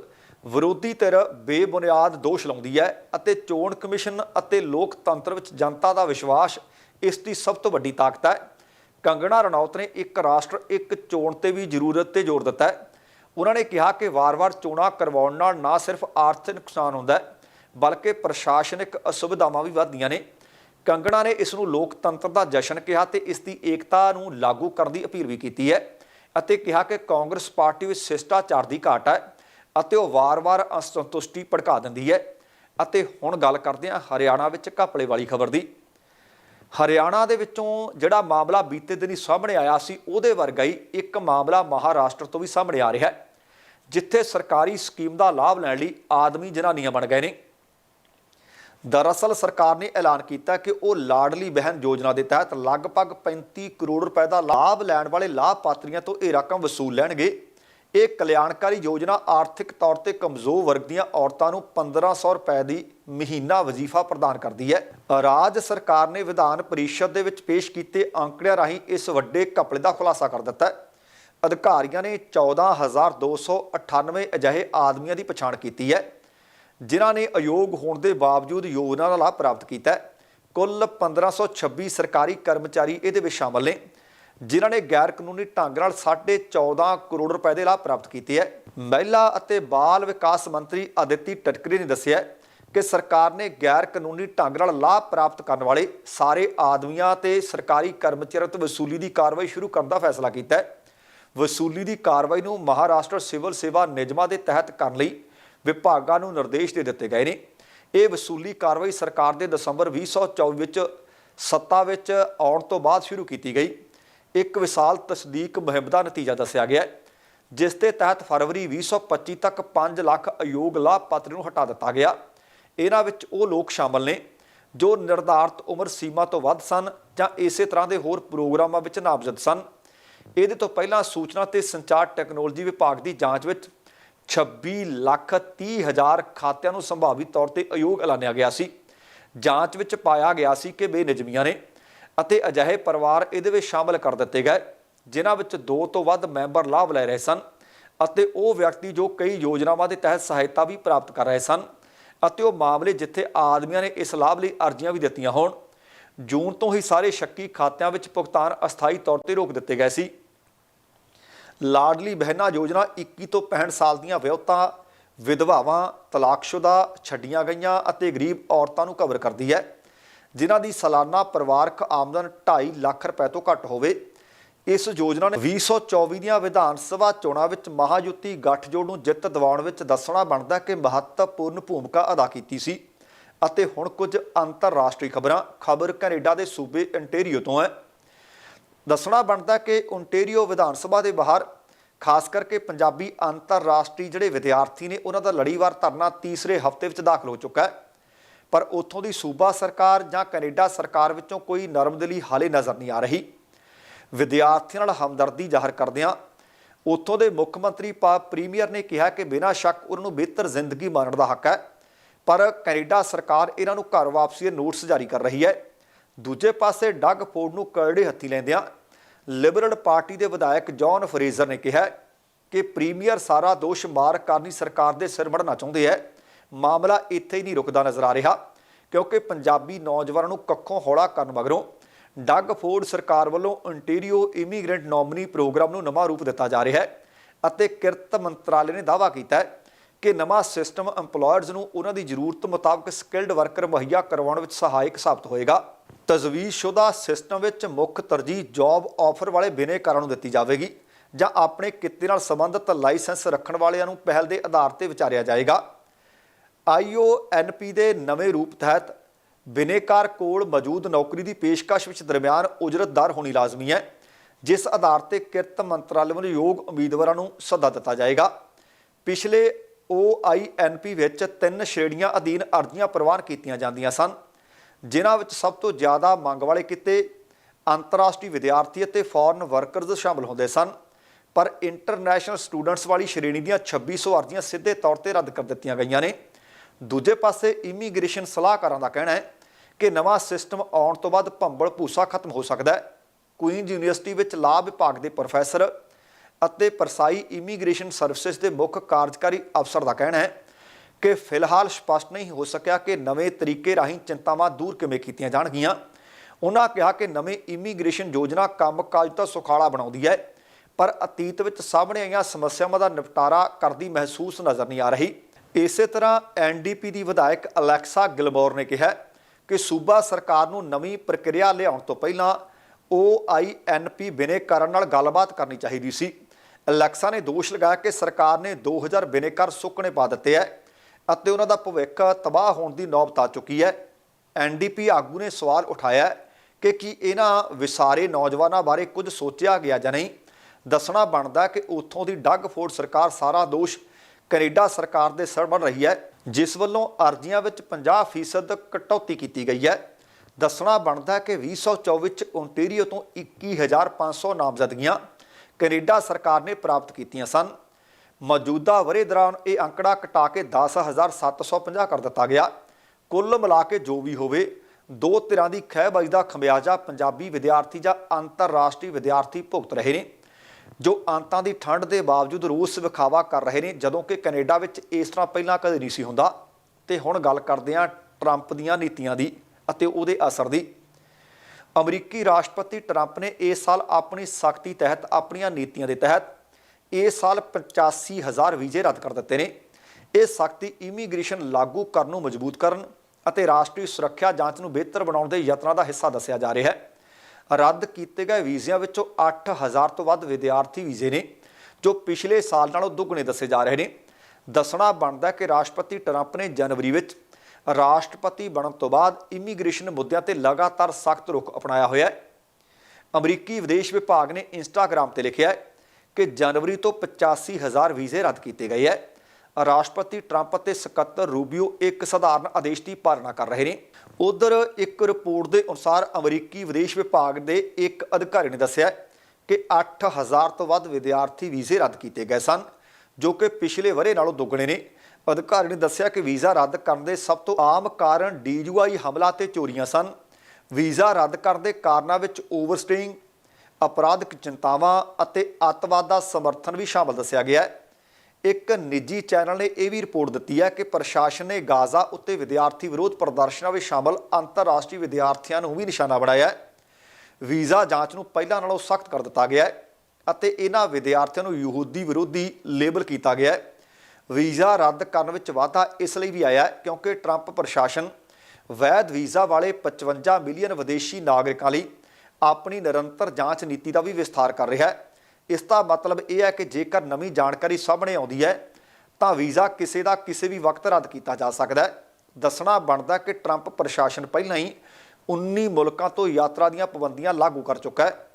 ਵਿਰੋਧੀ ਧਿਰ ਬੇਬੁਨਿਆਦ ਦੋਸ਼ ਲਾਉਂਦੀ ਹੈ ਅਤੇ ਚੋਣ ਕਮਿਸ਼ਨ ਅਤੇ ਲੋਕਤੰਤਰ ਵਿੱਚ ਜਨਤਾ ਦਾ ਵਿਸ਼ਵਾਸ ਇਸ ਦੀ ਸਭ ਤੋਂ ਵੱਡੀ ਤਾਕਤ ਹੈ। ਕੰਗਣਾ ਰਣੌਤ ਨੇ ਇੱਕ ਰਾਸ਼ਟਰ, ਇੱਕ ਚੋਣ ਤੇ ਵੀ ਜ਼ਰੂਰਤ ਤੇ ਜ਼ੋਰ ਦਿੱਤਾ ਹੈ। ਉਹਨਾਂ ਨੇ ਕਿਹਾ ਕਿ ਵਾਰ-ਵਾਰ ਚੋਣਾਂ ਕਰਵਾਉਣ ਨਾਲ ਨਾ ਸਿਰਫ ਆਰਥਿਕ ਨੁਕਸਾਨ ਹੁੰਦਾ ਹੈ, ਬਲਕਿ ਪ੍ਰਸ਼ਾਸਨਿਕ ਅਸੁਵਿਧਾਵਾਂ ਵੀ ਵਧਦੀਆਂ ਨੇ। ਕੰਗਣਾ ਨੇ ਇਸ ਨੂੰ ਲੋਕਤੰਤਰ ਦਾ ਜਸ਼ਨ ਕਿਹਾ ਤੇ ਇਸ ਦੀ ਏਕਤਾ ਨੂੰ ਲਾਗੂ ਕਰਨ ਦੀ ਅਪੀਲ ਵੀ ਕੀਤੀ ਹੈ ਅਤੇ ਕਿਹਾ ਕਿ ਕਾਂਗਰਸ ਪਾਰਟੀ ਵਿੱਚ ਸ਼ਿਸ਼ਟਾਚਾਰ ਦੀ ਘਾਟ ਹੈ ਅਤੇ ਉਹ ਵਾਰ-ਵਾਰ ਅਸੰਤੁਸ਼ਟੀ ਭੜਕਾ ਦਿੰਦੀ ਹੈ। ਅਤੇ ਹੁਣ ਗੱਲ ਕਰਦੇ ਹਾਂ ਹਰਿਆਣਾ ਵਿੱਚ ਘਪਲੇ ਵਾਲੀ ਖਬਰ ਦੀ। ਹਰਿਆਣਾ ਦੇ ਵਿੱਚੋਂ ਜਿਹੜਾ ਮਾਮਲਾ ਬੀਤੇ ਦਿਨੀ ਸਾਹਮਣੇ ਆਇਆ ਸੀ, ਉਹਦੇ ਵਰਗਾ ਹੀ ਇੱਕ ਮਾਮਲਾ ਮਹਾਰਾਸ਼ਟਰ ਤੋਂ ਵੀ ਸਾਹਮਣੇ ਆ ਰਿਹਾ ਹੈ, ਜਿੱਥੇ ਸਰਕਾਰੀ ਸਕੀਮ ਦਾ ਲਾਭ ਲੈਣ ਲਈ ਆਦਮੀ ਜਨਾਨੀਆਂ ਬਣ ਗਏ ਨੇ। ਦਰਅਸਲ ਸਰਕਾਰ ਨੇ ਐਲਾਨ ਕੀਤਾ ਕਿ ਉਹ ਲਾਡਲੀ ਬਹਿਨ ਯੋਜਨਾ ਦੇ ਤਹਿਤ ਲਗਭਗ 35 ਕਰੋੜ ਰੁਪਏ ਦਾ ਲਾਭ ਲੈਣ ਵਾਲੇ ਲਾਭਪਾਤਰੀਆਂ ਤੋਂ ਇਹ ਰਕਮ ਵਸੂਲ ਲੈਣਗੇ। ਇਹ ਕਲਿਆਣਕਾਰੀ ਯੋਜਨਾ ਆਰਥਿਕ ਤੌਰ ਤੇ ਕਮਜ਼ੋਰ ਵਰਗ ਦੀਆਂ ਔਰਤਾਂ ਨੂੰ 1500 ਰੁਪਏ ਦੀ ਮਹੀਨਾ ਵਜ਼ੀਫਾ ਪ੍ਰਦਾਨ ਕਰਦੀ ਹੈ। ਰਾਜ ਸਰਕਾਰ ਨੇ ਵਿਧਾਨ ਪਰਿਸ਼ਦ ਦੇ ਵਿੱਚ ਪੇਸ਼ ਕੀਤੇ ਅੰਕੜਿਆਂ ਰਾਹੀਂ ਇਸ ਵੱਡੇ ਘਪਲੇ ਦਾ ਖੁਲਾਸਾ ਕਰ ਦਿੱਤਾ ਹੈ। ਅਧਿਕਾਰੀਆਂ ਨੇ 14298 ਅਜਿਹੇ ਆਦਮੀਆਂ ਦੀ ਪਛਾਣ ਕੀਤੀ ਹੈ, ਜਿਨ੍ਹਾਂ ਨੇ ਅਯੋਗ ਹੋਣ ਦੇ ਬਾਵਜੂਦ ਯੋਜਨਾ ਦਾ ਲਾਭ ਪ੍ਰਾਪਤ ਕੀਤਾ ਹੈ। ਕੁੱਲ 1526 ਸਰਕਾਰੀ ਕਰਮਚਾਰੀ ਇਹਦੇ ਵਿੱਚ ਸ਼ਾਮਲ ਨੇ। ਜਿਨ੍ਹਾਂ ਨੇ ਗੈਰ ਕਾਨੂੰਨੀ ਢੰਗ ਨਾਲ 14.5 ਕਰੋੜ ਰੁਪਏ ਦੇ ਲਾਭ ਪ੍ਰਾਪਤ ਕੀਤੇ ਹੈ। ਮਹਿਲਾ ਅਤੇ ਬਾਲ ਵਿਕਾਸ ਮੰਤਰੀ ਅਦਿੱਤੀ ਟਟਕਰੀ ਨੇ ਦੱਸਿਆ ਕਿ ਸਰਕਾਰ ਨੇ ਗੈਰ ਕਾਨੂੰਨੀ ਢੰਗ ਨਾਲ ਲਾਭ ਪ੍ਰਾਪਤ ਕਰਨ ਵਾਲੇ ਸਾਰੇ ਆਦਮੀਆਂ ਤੇ ਸਰਕਾਰੀ ਕਰਮਚਾਰੀਆਂ ਤੋਂ ਵਸੂਲੀ ਦੀ ਕਾਰਵਾਈ ਸ਼ੁਰੂ ਕਰਨ ਦਾ ਫੈਸਲਾ ਕੀਤਾ ਹੈ। ਵਸੂਲੀ ਦੀ ਕਾਰਵਾਈ ਨੂੰ ਮਹਾਰਾਸ਼ਟਰ ਸਿਵਲ ਸੇਵਾ ਨਿਯਮਾਂ ਦੇ ਤਹਿਤ ਕਰਨ ਲਈ ਵਿਭਾਗਾਂ ਨੂੰ ਨਿਰਦੇਸ਼ ਦੇ ਦਿੱਤੇ ਗਏ ਨੇ। ਇਹ ਵਸੂਲੀ ਕਾਰਵਾਈ ਸਰਕਾਰ ਦੇ ਦਸੰਬਰ 2024 ਵਿੱਚ ਸੱਤਾ ਵਿੱਚ ਆਉਣ ਤੋਂ ਬਾਅਦ ਸ਼ੁਰੂ ਕੀਤੀ ਗਈ। ਇੱਕ ਵਿਸ਼ਾਲ ਤਸਦੀਕ ਮੁਹਿੰਮ ਦਾ ਨਤੀਜਾ ਦੱਸਿਆ ਗਿਆ ਜਿਸ ਦੇ ਤਹਿਤ ਫਰਵਰੀ 2025 ਤੱਕ 5 ਲੱਖ ਅਯੋਗ ਲਾਭਪਾਤਰੀ ਨੂੰ ਹਟਾ ਦਿੱਤਾ ਗਿਆ। ਇਹਨਾਂ ਵਿੱਚ ਉਹ ਲੋਕ ਸ਼ਾਮਲ ਨੇ ਜੋ ਨਿਰਧਾਰਤ ਉਮਰ ਸੀਮਾ ਤੋਂ ਵੱਧ ਸਨ ਜਾਂ ਇਸੇ ਤਰ੍ਹਾਂ ਦੇ ਹੋਰ ਪ੍ਰੋਗਰਾਮਾਂ ਵਿੱਚ ਨਾਮਜ਼ਦ ਸਨ। ਇਹਦੇ ਤੋਂ ਪਹਿਲਾਂ ਸੂਚਨਾ ਤੇ ਸੰਚਾਰ ਟੈਕਨੋਲੋਜੀ ਵਿਭਾਗ ਦੀ ਜਾਂਚ ਵਿੱਚ 26 ਲੱਖ 30 ਹਜ਼ਾਰ ਖਾਤਿਆਂ ਨੂੰ ਸੰਭਾਵੀ ਤੌਰ ਤੇ ਅਯੋਗ ਐਲਾਨਿਆ ਗਿਆ ਸੀ। ਜਾਂਚ ਵਿੱਚ ਪਾਇਆ ਗਿਆ ਸੀ ਕਿ ਬੇਨਿਜਮੀਆਂ ਨੇ ਅਤੇ ਅਜਿਹੇ ਪਰਿਵਾਰ ਇਹਦੇ ਵਿੱਚ ਸ਼ਾਮਲ ਕਰ ਦਿੱਤੇ ਗਏ, ਜਿਨ੍ਹਾਂ ਵਿੱਚ ਦੋ ਤੋਂ ਵੱਧ ਮੈਂਬਰ ਲਾਭ ਲੈ ਰਹੇ ਸਨ ਅਤੇ ਉਹ ਵਿਅਕਤੀ ਜੋ ਕਈ ਯੋਜਨਾਵਾਂ ਦੇ ਤਹਿਤ ਸਹਾਇਤਾ ਵੀ ਪ੍ਰਾਪਤ ਕਰ ਰਹੇ ਸਨ ਅਤੇ ਉਹ ਮਾਮਲੇ ਜਿੱਥੇ ਆਦਮੀਆਂ ਨੇ ਇਸ ਲਾਭ ਲਈ ਅਰਜ਼ੀਆਂ ਵੀ ਦਿੱਤੀਆਂ ਹੋਣ, ਜੂਨ ਤੋਂ ਹੀ ਸਾਰੇ ਸ਼ੱਕੀ ਖਾਤਿਆਂ ਵਿੱਚ ਭੁਗਤਾਨ ਅਸਥਾਈ ਤੌਰ ਤੇ ਰੋਕ ਦਿੱਤੇ ਗਏ ਸੀ। ਲਾਡਲੀ ਬਹਿਨਾ ਯੋਜਨਾ 21 ਤੋਂ 65 ਸਾਲ ਦੀਆਂ ਵਿਆਹੁਤਾ ਵਿਧਵਾਵਾਂ ਤਲਾਕਸ਼ੁਦਾ ਛੱਡੀਆਂ ਗਈਆਂ ਅਤੇ ਗਰੀਬ ਔਰਤਾਂ ਨੂੰ ਕਵਰ ਕਰਦੀ ਹੈ। ਜਿਨ੍ਹਾਂ ਦੀ ਸਾਲਾਨਾ ਪਰਿਵਾਰਕ ਆਮਦਨ 2.5 ਲੱਖ ਰੁਪਏ ਤੋਂ ਘੱਟ ਹੋਵੇ। ਇਸ ਯੋਜਨਾ ਨੇ 2024 ਦੀਆਂ ਵਿਧਾਨ ਸਭਾ ਚੋਣਾਂ ਵਿੱਚ ਮਹਾਯੁਤੀ ਗੱਠਜੋੜ ਨੂੰ ਜਿੱਤ ਦਿਵਾਉਣ ਵਿੱਚ ਦੱਸਣਾ ਬਣਦਾ ਕਿ ਮਹੱਤਵਪੂਰਨ ਭੂਮਿਕਾ ਅਦਾ ਕੀਤੀ ਸੀ। ਅਤੇ ਹੁਣ ਕੁਝ ਅੰਤਰਰਾਸ਼ਟਰੀ ਖਬਰਾਂ। ਖਬਰ ਕੈਨੇਡਾ ਦੇ ਸੂਬੇ ontario ਤੋਂ ਹੈ। ਦੱਸਣਾ ਬਣਦਾ ਕਿ ਓਨਟਾਰੀਓ ਵਿਧਾਨ ਸਭਾ ਦੇ ਬਾਹਰ, ਖਾਸ ਕਰਕੇ ਪੰਜਾਬੀ ਅੰਤਰਰਾਸ਼ਟਰੀ ਜਿਹੜੇ ਵਿਦਿਆਰਥੀ ਨੇ, ਉਹਨਾਂ ਦਾ ਲੜੀਵਾਰ ਧਰਨਾ ਤੀਸਰੇ ਹਫ਼ਤੇ ਵਿੱਚ ਦਾਖਲ ਹੋ ਚੁੱਕਾ ਹੈ। ਪਰ ਉੱਥੋਂ ਦੀ ਸੂਬਾ ਸਰਕਾਰ ਜਾਂ ਕੈਨੇਡਾ ਸਰਕਾਰ ਵਿੱਚੋਂ ਕੋਈ ਨਰਮਦਲੀ ਹਾਲੇ ਨਜ਼ਰ ਨਹੀਂ ਆ ਰਹੀ। ਵਿਦਿਆਰਥੀਆਂ ਨਾਲ ਹਮਦਰਦੀ ਜ਼ਾਹਰ ਕਰਦਿਆਂ ਉੱਥੋਂ ਦੇ ਮੁੱਖ ਮੰਤਰੀ ਪਾ ਪ੍ਰੀਮੀਅਰ ਨੇ ਕਿਹਾ ਕਿ ਬਿਨਾਂ ਸ਼ੱਕ ਉਹਨਾਂ ਨੂੰ ਬਿਹਤਰ ਜ਼ਿੰਦਗੀ ਮਾਣਨ ਦਾ ਹੱਕ ਹੈ। ਪਰ ਕੈਨੇਡਾ ਸਰਕਾਰ ਇਹਨਾਂ ਨੂੰ ਘਰ ਵਾਪਸੀ ਦੇ ਨੋਟਿਸ ਜਾਰੀ ਕਰ ਰਹੀ ਹੈ। ਦੂਜੇ ਪਾਸੇ ਡੱਗ ਫੋਰਡ ਨੂੰ ਕਰੜੇ ਹੱਥੀ ਲੈਂਦਿਆਂ ਲਿਬਰਲ ਪਾਰਟੀ ਦੇ ਵਿਧਾਇਕ ਜੌਨ ਫਰੇਜ਼ਰ ਨੇ ਕਿਹਾ ਕਿ ਪ੍ਰੀਮੀਅਰ ਸਾਰਾ ਦੋਸ਼ ਮਾਰ ਕਰਨੀ ਸਰਕਾਰ ਦੇ ਸਿਰ ਮੜਨਾ ਚਾਹੁੰਦੇ ਹੈ। ਮਾਮਲਾ ਇੱਥੇ ਹੀ ਨਹੀਂ ਰੁਕਦਾ ਨਜ਼ਰ ਆ ਰਿਹਾ, ਕਿਉਂਕਿ ਪੰਜਾਬੀ ਨੌਜਵਾਨਾਂ ਨੂੰ ਕੱਖੋਂ ਹੌਲਾ ਕਰਨ ਮਗਰੋਂ ਡੱਗ ਫੋਰਡ ਸਰਕਾਰ ਵੱਲੋਂ ontario ਇਮੀਗ੍ਰੈਂਟ ਨੋਮਨੀ ਪ੍ਰੋਗਰਾਮ ਨੂੰ ਨਵਾਂ ਰੂਪ ਦਿੱਤਾ ਜਾ ਰਿਹਾ ਹੈ ਅਤੇ ਕਿਰਤ ਮੰਤਰਾਲੇ ਨੇ ਦਾਅਵਾ ਕੀਤਾ ਹੈ ਕਿ ਨਵਾਂ ਸਿਸਟਮ EMPLOYERS ਨੂੰ ਉਹਨਾਂ ਦੀ ਜ਼ਰੂਰਤ ਮੁਤਾਬਕ ਸਕਿਲਡ ਵਰਕਰ ਮੁਹੱਈਆ ਕਰਵਾਉਣ ਵਿੱਚ ਸਹਾਇਕ ਸਾਬਤ ਹੋਏਗਾ। ਤਜਵੀਜ਼ਸ਼ੁਦਾ ਸਿਸਟਮ ਵਿੱਚ ਮੁੱਖ ਤਰਜੀਹ ਜੌਬ ਆਫਰ ਵਾਲੇ ਬਿਨੇਕਾਰਾਂ ਨੂੰ ਦਿੱਤੀ ਜਾਵੇਗੀ ਜਾਂ ਆਪਣੇ ਕਿੱਤੇ ਨਾਲ ਸੰਬੰਧਿਤ ਲਾਇਸੈਂਸ ਰੱਖਣ ਵਾਲਿਆਂ ਨੂੰ ਪਹਿਲ ਦੇ ਆਧਾਰ ਤੇ ਵਿਚਾਰਿਆ ਜਾਏਗਾ। IONP ਦੇ ਨਵੇਂ ਰੂਪ ਤਹਿਤ ਬਿਨੇਕਾਰ ਕੋਲ ਮੌਜੂਦ ਨੌਕਰੀ ਦੀ ਪੇਸ਼ਕਸ਼ ਵਿੱਚ ਦਰਮਿਆਨ ਉਜਰਤ ਦਰ ਹੋਣੀ ਲਾਜ਼ਮੀ ਹੈ, ਜਿਸ ਆਧਾਰ ਤੇ ਕਿਰਤ ਮੰਤਰਾਲੇ ਵੱਲੋਂ ਯੋਗ ਉਮੀਦਵਾਰਾਂ ਨੂੰ ਸੱਦਾ ਦਿੱਤਾ ਜਾਏਗਾ। ਪਿਛਲੇ OINP ਵਿੱਚ ਤਿੰਨ ਸ਼੍ਰੇਣੀਆਂ ਅਧੀਨ ਅਰਜ਼ੀਆਂ ਪ੍ਰਵਾਨ ਕੀਤੀਆਂ ਜਾਂਦੀਆਂ ਸਨ, ਜਿਨ੍ਹਾਂ ਵਿੱਚ ਸਭ ਤੋਂ ਜ਼ਿਆਦਾ ਮੰਗ ਵਾਲੇ ਕਿੱਤੇ ਅੰਤਰਰਾਸ਼ਟਰੀ ਵਿਦਿਆਰਥੀ ਅਤੇ ਫੋਰਨ ਵਰਕਰਜ਼ ਸ਼ਾਮਲ ਹੁੰਦੇ ਸਨ, ਪਰ ਇੰਟਰਨੈਸ਼ਨਲ ਸਟੂਡੈਂਟਸ ਵਾਲੀ ਸ਼੍ਰੇਣੀ ਦੀਆਂ 2600 ਅਰਜ਼ੀਆਂ ਸਿੱਧੇ ਤੌਰ ਤੇ ਰੱਦ ਕਰ ਦਿੱਤੀਆਂ ਗਈਆਂ ਨੇ। ਦੂਜੇ ਪਾਸੇ ਇਮੀਗ੍ਰੇਸ਼ਨ ਸਲਾਹਕਾਰਾਂ ਦਾ ਕਹਿਣਾ ਹੈ ਕਿ ਨਵਾਂ ਸਿਸਟਮ ਆਉਣ ਤੋਂ ਬਾਅਦ ਭੰਬਲ ਭੂਸਾ ਖਤਮ ਹੋ ਸਕਦਾ ਹੈ। ਕੁਈਨਜ਼ ਯੂਨੀਵਰਸਿਟੀ ਵਿੱਚ ਲਾਅ ਵਿਭਾਗ ਦੇ ਪ੍ਰੋਫੈਸਰ ਅਤੇ ਪਰਸਾਈ ਇਮੀਗ੍ਰੇਸ਼ਨ ਸਰਵਿਸਿਜ਼ ਦੇ ਮੁੱਖ ਕਾਰਜਕਾਰੀ ਅਫਸਰ ਦਾ ਕਹਿਣਾ ਹੈ ਕਿ ਫਿਲਹਾਲ ਸਪਸ਼ਟ ਨਹੀਂ ਹੋ ਸਕਿਆ ਕਿ ਨਵੇਂ ਤਰੀਕੇ ਰਾਹੀਂ ਚਿੰਤਾਵਾਂ ਦੂਰ ਕਿਵੇਂ ਕੀਤੀਆਂ ਜਾਣਗੀਆਂ। ਉਹਨਾਂ ਕਿਹਾ ਕਿ ਨਵੀਂ ਇਮੀਗ੍ਰੇਸ਼ਨ ਯੋਜਨਾ ਕੰਮਕਾਜ ਤਾਂ ਸੁਖਾਲਾ ਬਣਾਉਂਦੀ ਹੈ, ਪਰ ਅਤੀਤ ਵਿੱਚ ਸਾਹਮਣੇ ਆਈਆਂ ਸਮੱਸਿਆਵਾਂ ਦਾ ਨਿਪਟਾਰਾ ਕਰਦੀ ਮਹਿਸੂਸ ਨਜ਼ਰ ਨਹੀਂ ਆ ਰਹੀ। ਇਸੇ ਤਰ੍ਹਾਂ ਐਨਡੀਪੀ ਦੀ ਵਿਧਾਇਕ ਅਲੈਕਸਾ ਗਿਲਮੋਰ ਨੇ ਕਿਹਾ ਕਿ ਸੂਬਾ ਸਰਕਾਰ ਨੂੰ ਨਵੀਂ ਪ੍ਰਕਿਰਿਆ ਲਿਆਉਣ ਤੋਂ ਪਹਿਲਾਂ OINP ਬਿਨੇਕਾਰਾਂ ਨਾਲ ਗੱਲਬਾਤ ਕਰਨੀ ਚਾਹੀਦੀ ਸੀ। ਅਲੈਕਸਾ ਨੇ ਦੋਸ਼ ਲਗਾਇਆ ਕਿ ਸਰਕਾਰ ਨੇ 2000 ਬਿਨੇਕਾਰ ਸੁੱਕਣੇ ਪਾ ਦਿੱਤੇ ਹੈ ਅਤੇ ਉਹਨਾਂ ਦਾ ਭਵਿੱਖ ਤਬਾਹ ਹੋਣ ਦੀ ਨੌਬਤ ਆ ਚੁੱਕੀ ਹੈ ਐਨਡੀਪੀ ਆਗੂ ਨੇ ਸਵਾਲ ਉਠਾਇਆ ਕਿ ਕੀ ਇਹਨਾਂ ਵਿਸਾਰੇ ਨੌਜਵਾਨਾਂ ਬਾਰੇ ਕੁਝ ਸੋਚਿਆ ਗਿਆ ਜਾਂ ਨਹੀਂ? ਦੱਸਣਾ ਬਣਦਾ ਕਿ ਉੱਥੋਂ ਦੀ ਡੱਗ ਫੋੜ ਸਰਕਾਰ ਸਾਰਾ ਦੋਸ਼ ਕੈਨੇਡਾ ਸਰਕਾਰ ਦੇ ਸਿਰ ਬਣ ਰਹੀ ਹੈ, ਜਿਸ ਵੱਲੋਂ ਅਰਜ਼ੀਆਂ ਵਿੱਚ 50% ਕਟੌਤੀ ਕੀਤੀ ਗਈ ਹੈ। ਦੱਸਣਾ ਬਣਦਾ ਹੈ ਕਿ 2024 ਚ ਓਨਟਾਰੀਓ ਤੋਂ 21500 ਨਾਮਜ਼ਦਗੀਆਂ ਕੈਨੇਡਾ ਸਰਕਾਰ ਨੇ ਪ੍ਰਾਪਤ ਕੀਤੀਆਂ ਸਨ। ਮੌਜੂਦਾ ਵਰੇ ਦੌਰਾਨ ਇਹ ਅੰਕੜਾ ਘਟਾ ਕੇ 10750 ਕਰ ਦਿੱਤਾ ਗਿਆ। ਕੁੱਲ ਮਿਲਾ ਕੇ ਜੋ ਵੀ ਹੋਵੇ, ਦੋ ਧਿਰਾਂ ਦੀ ਖਹਿਬਾਜ਼ੀ ਦਾ ਖਮਿਆਜਾ ਪੰਜਾਬੀ ਵਿਦਿਆਰਥੀ ਜਾਂ ਅੰਤਰਰਾਸ਼ਟਰੀ ਵਿਦਿਆਰਥੀ ਭੁਗਤ ਰਹੇ ਨੇ। ਜੋ ਅੰਤਾਂ ਦੀ ਠੰਡ ਦੇ ਬਾਵਜੂਦ ਰੂਸ ਵਿਖਾਵਾ ਕਰ ਰਹੇ ਨੇ, ਜਦੋਂ ਕਿ ਕੈਨੇਡਾ ਵਿੱਚ ਇਸ ਤਰ੍ਹਾਂ ਪਹਿਲਾਂ ਕਦੇ ਨਹੀਂ ਸੀ ਹੁੰਦਾ। ਤੇ ਹੁਣ ਗੱਲ ਕਰਦੇ ਹਾਂ ਟਰੰਪ ਦੀਆਂ ਨੀਤੀਆਂ ਦੀ ਅਤੇ ਉਹਦੇ ਅਸਰ ਦੀ। ਅਮਰੀਕੀ ਰਾਸ਼ਟਰਪਤੀ ਟਰੰਪ ਨੇ ਇਸ ਸਾਲ ਆਪਣੀ ਸਖਤੀ ਤਹਿਤ ਆਪਣੀਆਂ ਨੀਤੀਆਂ ਦੇ ਤਹਿਤ ਇਸ ਸਾਲ 85000 ਵੀਜ਼ੇ ਰੱਦ ਕਰ ਦਿੱਤੇ ਨੇ। ਇਹ ਸਖਤੀ ਇਮੀਗ੍ਰੇਸ਼ਨ ਲਾਗੂ ਕਰਨ ਨੂੰ ਮਜ਼ਬੂਤ ਕਰਨ ਅਤੇ ਰਾਸ਼ਟਰੀ ਸੁਰੱਖਿਆ ਜਾਂਚ ਨੂੰ ਬਿਹਤਰ ਬਣਾਉਣ ਦੇ ਯਤਨਾਂ ਦਾ ਹਿੱਸਾ ਦੱਸਿਆ ਜਾ ਰਿਹਾ ਹੈ। ਰੱਦ ਕੀਤੇ ਗਏ ਵੀਜ਼ਿਆਂ ਵਿੱਚੋਂ 8000 ਤੋਂ ਵੱਧ ਵਿਦਿਆਰਥੀ ਵੀਜ਼ੇ ਨੇ, ਜੋ ਪਿਛਲੇ ਸਾਲ ਨਾਲੋਂ ਦੁੱਗਣੇ ਦੱਸੇ ਜਾ ਰਹੇ ਨੇ। ਦੱਸਣਾ ਬਣਦਾ ਕਿ ਰਾਸ਼ਟਰਪਤੀ ਟਰੰਪ ਨੇ ਜਨਵਰੀ ਵਿੱਚ ਰਾਸ਼ਟਰਪਤੀ ਬਣਨ ਤੋਂ ਬਾਅਦ ਇਮੀਗ੍ਰੇਸ਼ਨ ਮੁੱਦਿਆਂ ਤੇ ਲਗਾਤਾਰ ਸਖਤ ਰੁਖ ਅਪਣਾਇਆ ਹੋਇਆ ਹੈ। ਅਮਰੀਕੀ ਵਿਦੇਸ਼ ਵਿਭਾਗ ਨੇ ਇੰਸਟਾਗ੍ਰam ਤੇ ਲਿਖਿਆ ਹੈ ਕਿ ਜਨਵਰੀ ਤੋਂ 85000 ਵੀਜ਼ੇ ਰੱਦ ਕੀਤੇ ਗਏ ਹੈ। ਰਾਸ਼ਟਰਪਤੀ ਟਰੰਪ ਅਤੇ ਸਕੱਤਰ ਰੂਬੀਓ ਇੱਕ ਸਧਾਰਨ ਆਦੇਸ਼ ਦੀ ਪਾਲਣਾ ਕਰ ਰਹੇ ਨੇ। ਉਧਰ ਇੱਕ ਰਿਪੋਰਟ ਦੇ ਅਨੁਸਾਰ ਅਮਰੀਕੀ ਵਿਦੇਸ਼ ਵਿਭਾਗ ਦੇ ਇੱਕ ਅਧਿਕਾਰੀ ਨੇ ਦੱਸਿਆ ਕਿ 8000 ਤੋਂ ਵੱਧ ਵਿਦਿਆਰਥੀ ਵੀਜ਼ੇ ਰੱਦ ਕੀਤੇ ਗਏ ਸਨ, ਜੋ ਕਿ ਪਿਛਲੇ ਵਰੇ ਨਾਲੋਂ ਦੁੱਗਣੇ ਨੇ। ਅਧਿਕਾਰੀ ਨੇ ਦੱਸਿਆ ਕਿ ਵੀਜ਼ਾ ਰੱਦ ਕਰਨ ਦੇ ਸਭ ਤੋਂ ਆਮ ਕਾਰਨ ਡੀਯੂਆਈ ਹਮਲਾ ਤੇ ਚੋਰੀਆਂ ਸਨ। ਵੀਜ਼ਾ ਰੱਦ ਕਰਨ ਦੇ ਕਾਰਨਾਂ ਵਿੱਚ ਓਵਰਸਟੇਇੰਗ, ਅਪਰਾਧਿਕ ਚਿੰਤਾਵਾਂ ਅਤੇ ਅੱਤਵਾਦ ਦਾ ਸਮਰਥਨ ਵੀ ਸ਼ਾਮਲ ਦੱਸਿਆ ਗਿਆ ਹੈ। ਇੱਕ ਨਿੱਜੀ ਚੈਨਲ ਨੇ ਇਹ ਵੀ ਰਿਪੋਰਟ ਦਿੱਤੀ ਹੈ ਕਿ ਪ੍ਰਸ਼ਾਸਨ ਨੇ ਗਾਜ਼ਾ ਉੱਤੇ ਵਿਦਿਆਰਥੀ ਵਿਰੋਧ ਪ੍ਰਦਰਸ਼ਨਾਂ ਵਿੱਚ ਸ਼ਾਮਲ ਅੰਤਰਰਾਸ਼ਟਰੀ ਵਿਦਿਆਰਥੀਆਂ ਨੂੰ ਵੀ ਨਿਸ਼ਾਨਾ ਬਣਾਇਆ ਹੈ। ਵੀਜ਼ਾ ਜਾਂਚ ਨੂੰ ਪਹਿਲਾਂ ਨਾਲੋਂ ਸਖਤ ਕਰ ਦਿੱਤਾ ਗਿਆ ਹੈ ਅਤੇ ਇਹਨਾਂ ਵਿਦਿਆਰਥੀਆਂ ਨੂੰ ਯਹੂਦੀ ਵਿਰੋਧੀ ਲੇਬਲ ਕੀਤਾ ਗਿਆ ਹੈ। ਵੀਜ਼ਾ ਰੱਦ ਕਰਨ ਵਿੱਚ ਵਾਧਾ ਇਸ ਲਈ ਵੀ ਆਇਆ ਹੈ ਕਿਉਂਕਿ ਟਰੰਪ ਪ੍ਰਸ਼ਾਸਨ ਵੈਧ ਵੀਜ਼ਾ ਵਾਲੇ 55 ਮਿਲੀਅਨ ਵਿਦੇਸ਼ੀ ਨਾਗਰਿਕਾਂ ਲਈ ਆਪਣੀ ਨਿਰੰਤਰ ਜਾਂਚ ਨੀਤੀ ਦਾ ਵੀ ਵਿਸਥਾਰ ਕਰ ਰਿਹਾ ਹੈ। ਇਸ ਦਾ ਮਤਲਬ ਇਹ ਹੈ ਕਿ ਜੇਕਰ ਨਵੀਂ ਜਾਣਕਾਰੀ ਸਾਹਮਣੇ ਆਉਂਦੀ ਹੈ, ਤਾਂ ਵੀਜ਼ਾ ਕਿਸੇ ਦਾ ਕਿਸੇ ਵੀ ਵਕਤ ਰੱਦ ਕੀਤਾ ਜਾ ਸਕਦਾ ਹੈ। ਦੱਸਣਾ ਬਣਦਾ ਕਿ ਟਰੰਪ ਪ੍ਰਸ਼ਾਸਨ ਪਹਿਲਾਂ ਹੀ 19 ਮੁਲਕਾਂ ਤੋਂ ਯਾਤਰਾ ਦੀਆਂ ਪਾਬੰਦੀਆਂ ਲਾਗੂ ਕਰ ਚੁੱਕਾ ਹੈ।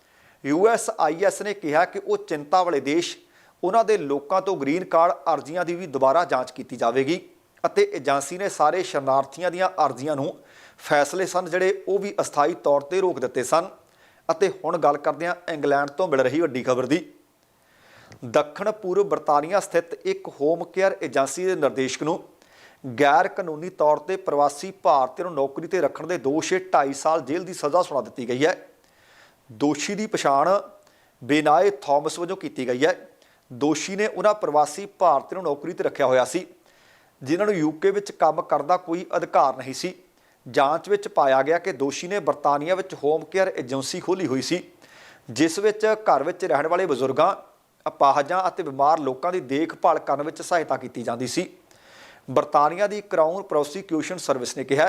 ਯੂਐਸਆਈਐਸ ਨੇ ਕਿਹਾ ਕਿ ਉਹ ਚਿੰਤਾ ਵਾਲੇ ਦੇਸ਼, ਉਹਨਾਂ ਦੇ ਲੋਕਾਂ ਤੋਂ ਗ੍ਰੀਨ ਕਾਰਡ ਅਰਜ਼ੀਆਂ ਦੀ ਵੀ ਦੁਬਾਰਾ ਜਾਂਚ ਕੀਤੀ ਜਾਵੇਗੀ ਅਤੇ ਏਜੰਸੀ ਨੇ ਸਾਰੇ ਸ਼ਰਨਾਰਥੀਆਂ ਦੀਆਂ ਅਰਜ਼ੀਆਂ ਨੂੰ ਫੈਸਲੇ ਸਨ ਜਿਹੜੇ ਉਹ ਵੀ ਅਸਥਾਈ ਤੌਰ ਤੇ ਰੋਕ ਦਿੱਤੇ ਸਨ। ਅਤੇ ਹੁਣ ਗੱਲ ਕਰਦੇ ਹਾਂ ਇੰਗਲੈਂਡ ਤੋਂ ਮਿਲ ਰਹੀ ਵੱਡੀ ਖਬਰ ਦੀ। ਦੱਖਣ ਪੂਰਬ ਬਰਤਾਨੀਆ ਸਥਿਤ ਇੱਕ ਹੋਮ ਕੇਅਰ ਏਜੰਸੀ ਦੇ ਨਿਰਦੇਸ਼ਕ ਨੂੰ ਗੈਰ ਕਾਨੂੰਨੀ ਤੌਰ ਤੇ ਪ੍ਰਵਾਸੀ ਭਾਰਤੀਆਂ ਨੂੰ ਨੌਕਰੀ ਤੇ ਰੱਖਣ ਦੇ ਦੋਸ਼ 'ਚ 2.5 ਸਾਲ ਜੇਲ੍ਹ ਦੀ ਸਜ਼ਾ ਸੁਣਾ ਦਿੱਤੀ ਗਈ ਹੈ। ਦੋਸ਼ੀ ਦੀ ਪਛਾਣ ਬੇਨਾਏ ਥਾਮਸ ਵਜੋਂ ਕੀਤੀ ਗਈ ਹੈ। ਦੋਸ਼ੀ ਨੇ ਉਹਨਾਂ ਪ੍ਰਵਾਸੀ ਭਾਰਤੀਆਂ ਨੂੰ ਨੌਕਰੀ ਤੇ ਰੱਖਿਆ ਹੋਇਆ ਸੀ, ਜਿਨ੍ਹਾਂ ਨੂੰ ਯੂਕੇ ਵਿੱਚ ਕੰਮ ਕਰਨ ਦਾ ਕੋਈ ਅਧਿਕਾਰ ਨਹੀਂ ਸੀ। ਜਾਂਚ ਵਿੱਚ ਪਾਇਆ ਗਿਆ ਕਿ ਦੋਸ਼ੀ ਨੇ ਬਰਤਾਨੀਆ ਵਿੱਚ ਹੋਮ ਕੇਅਰ ਏਜੰਸੀ ਖੋਲੀ ਹੋਈ ਸੀ, ਜਿਸ ਵਿੱਚ ਘਰ ਵਿੱਚ ਰਹਿਣ ਵਾਲੇ ਬਜ਼ੁਰਗਾਂ, ਅਪਾਹਜਾਂ ਅਤੇ ਬਿਮਾਰ ਲੋਕਾਂ ਦੀ ਦੇਖਭਾਲ ਕਰਨ ਵਿੱਚ ਸਹਾਇਤਾ ਕੀਤੀ ਜਾਂਦੀ ਸੀ। ਬਰਤਾਨੀਆ ਦੀ ਕਰਾਊਨ ਪ੍ਰੋਸੀਕਿਊਸ਼ਨ ਸਰਵਿਸ ਨੇ ਕਿਹਾ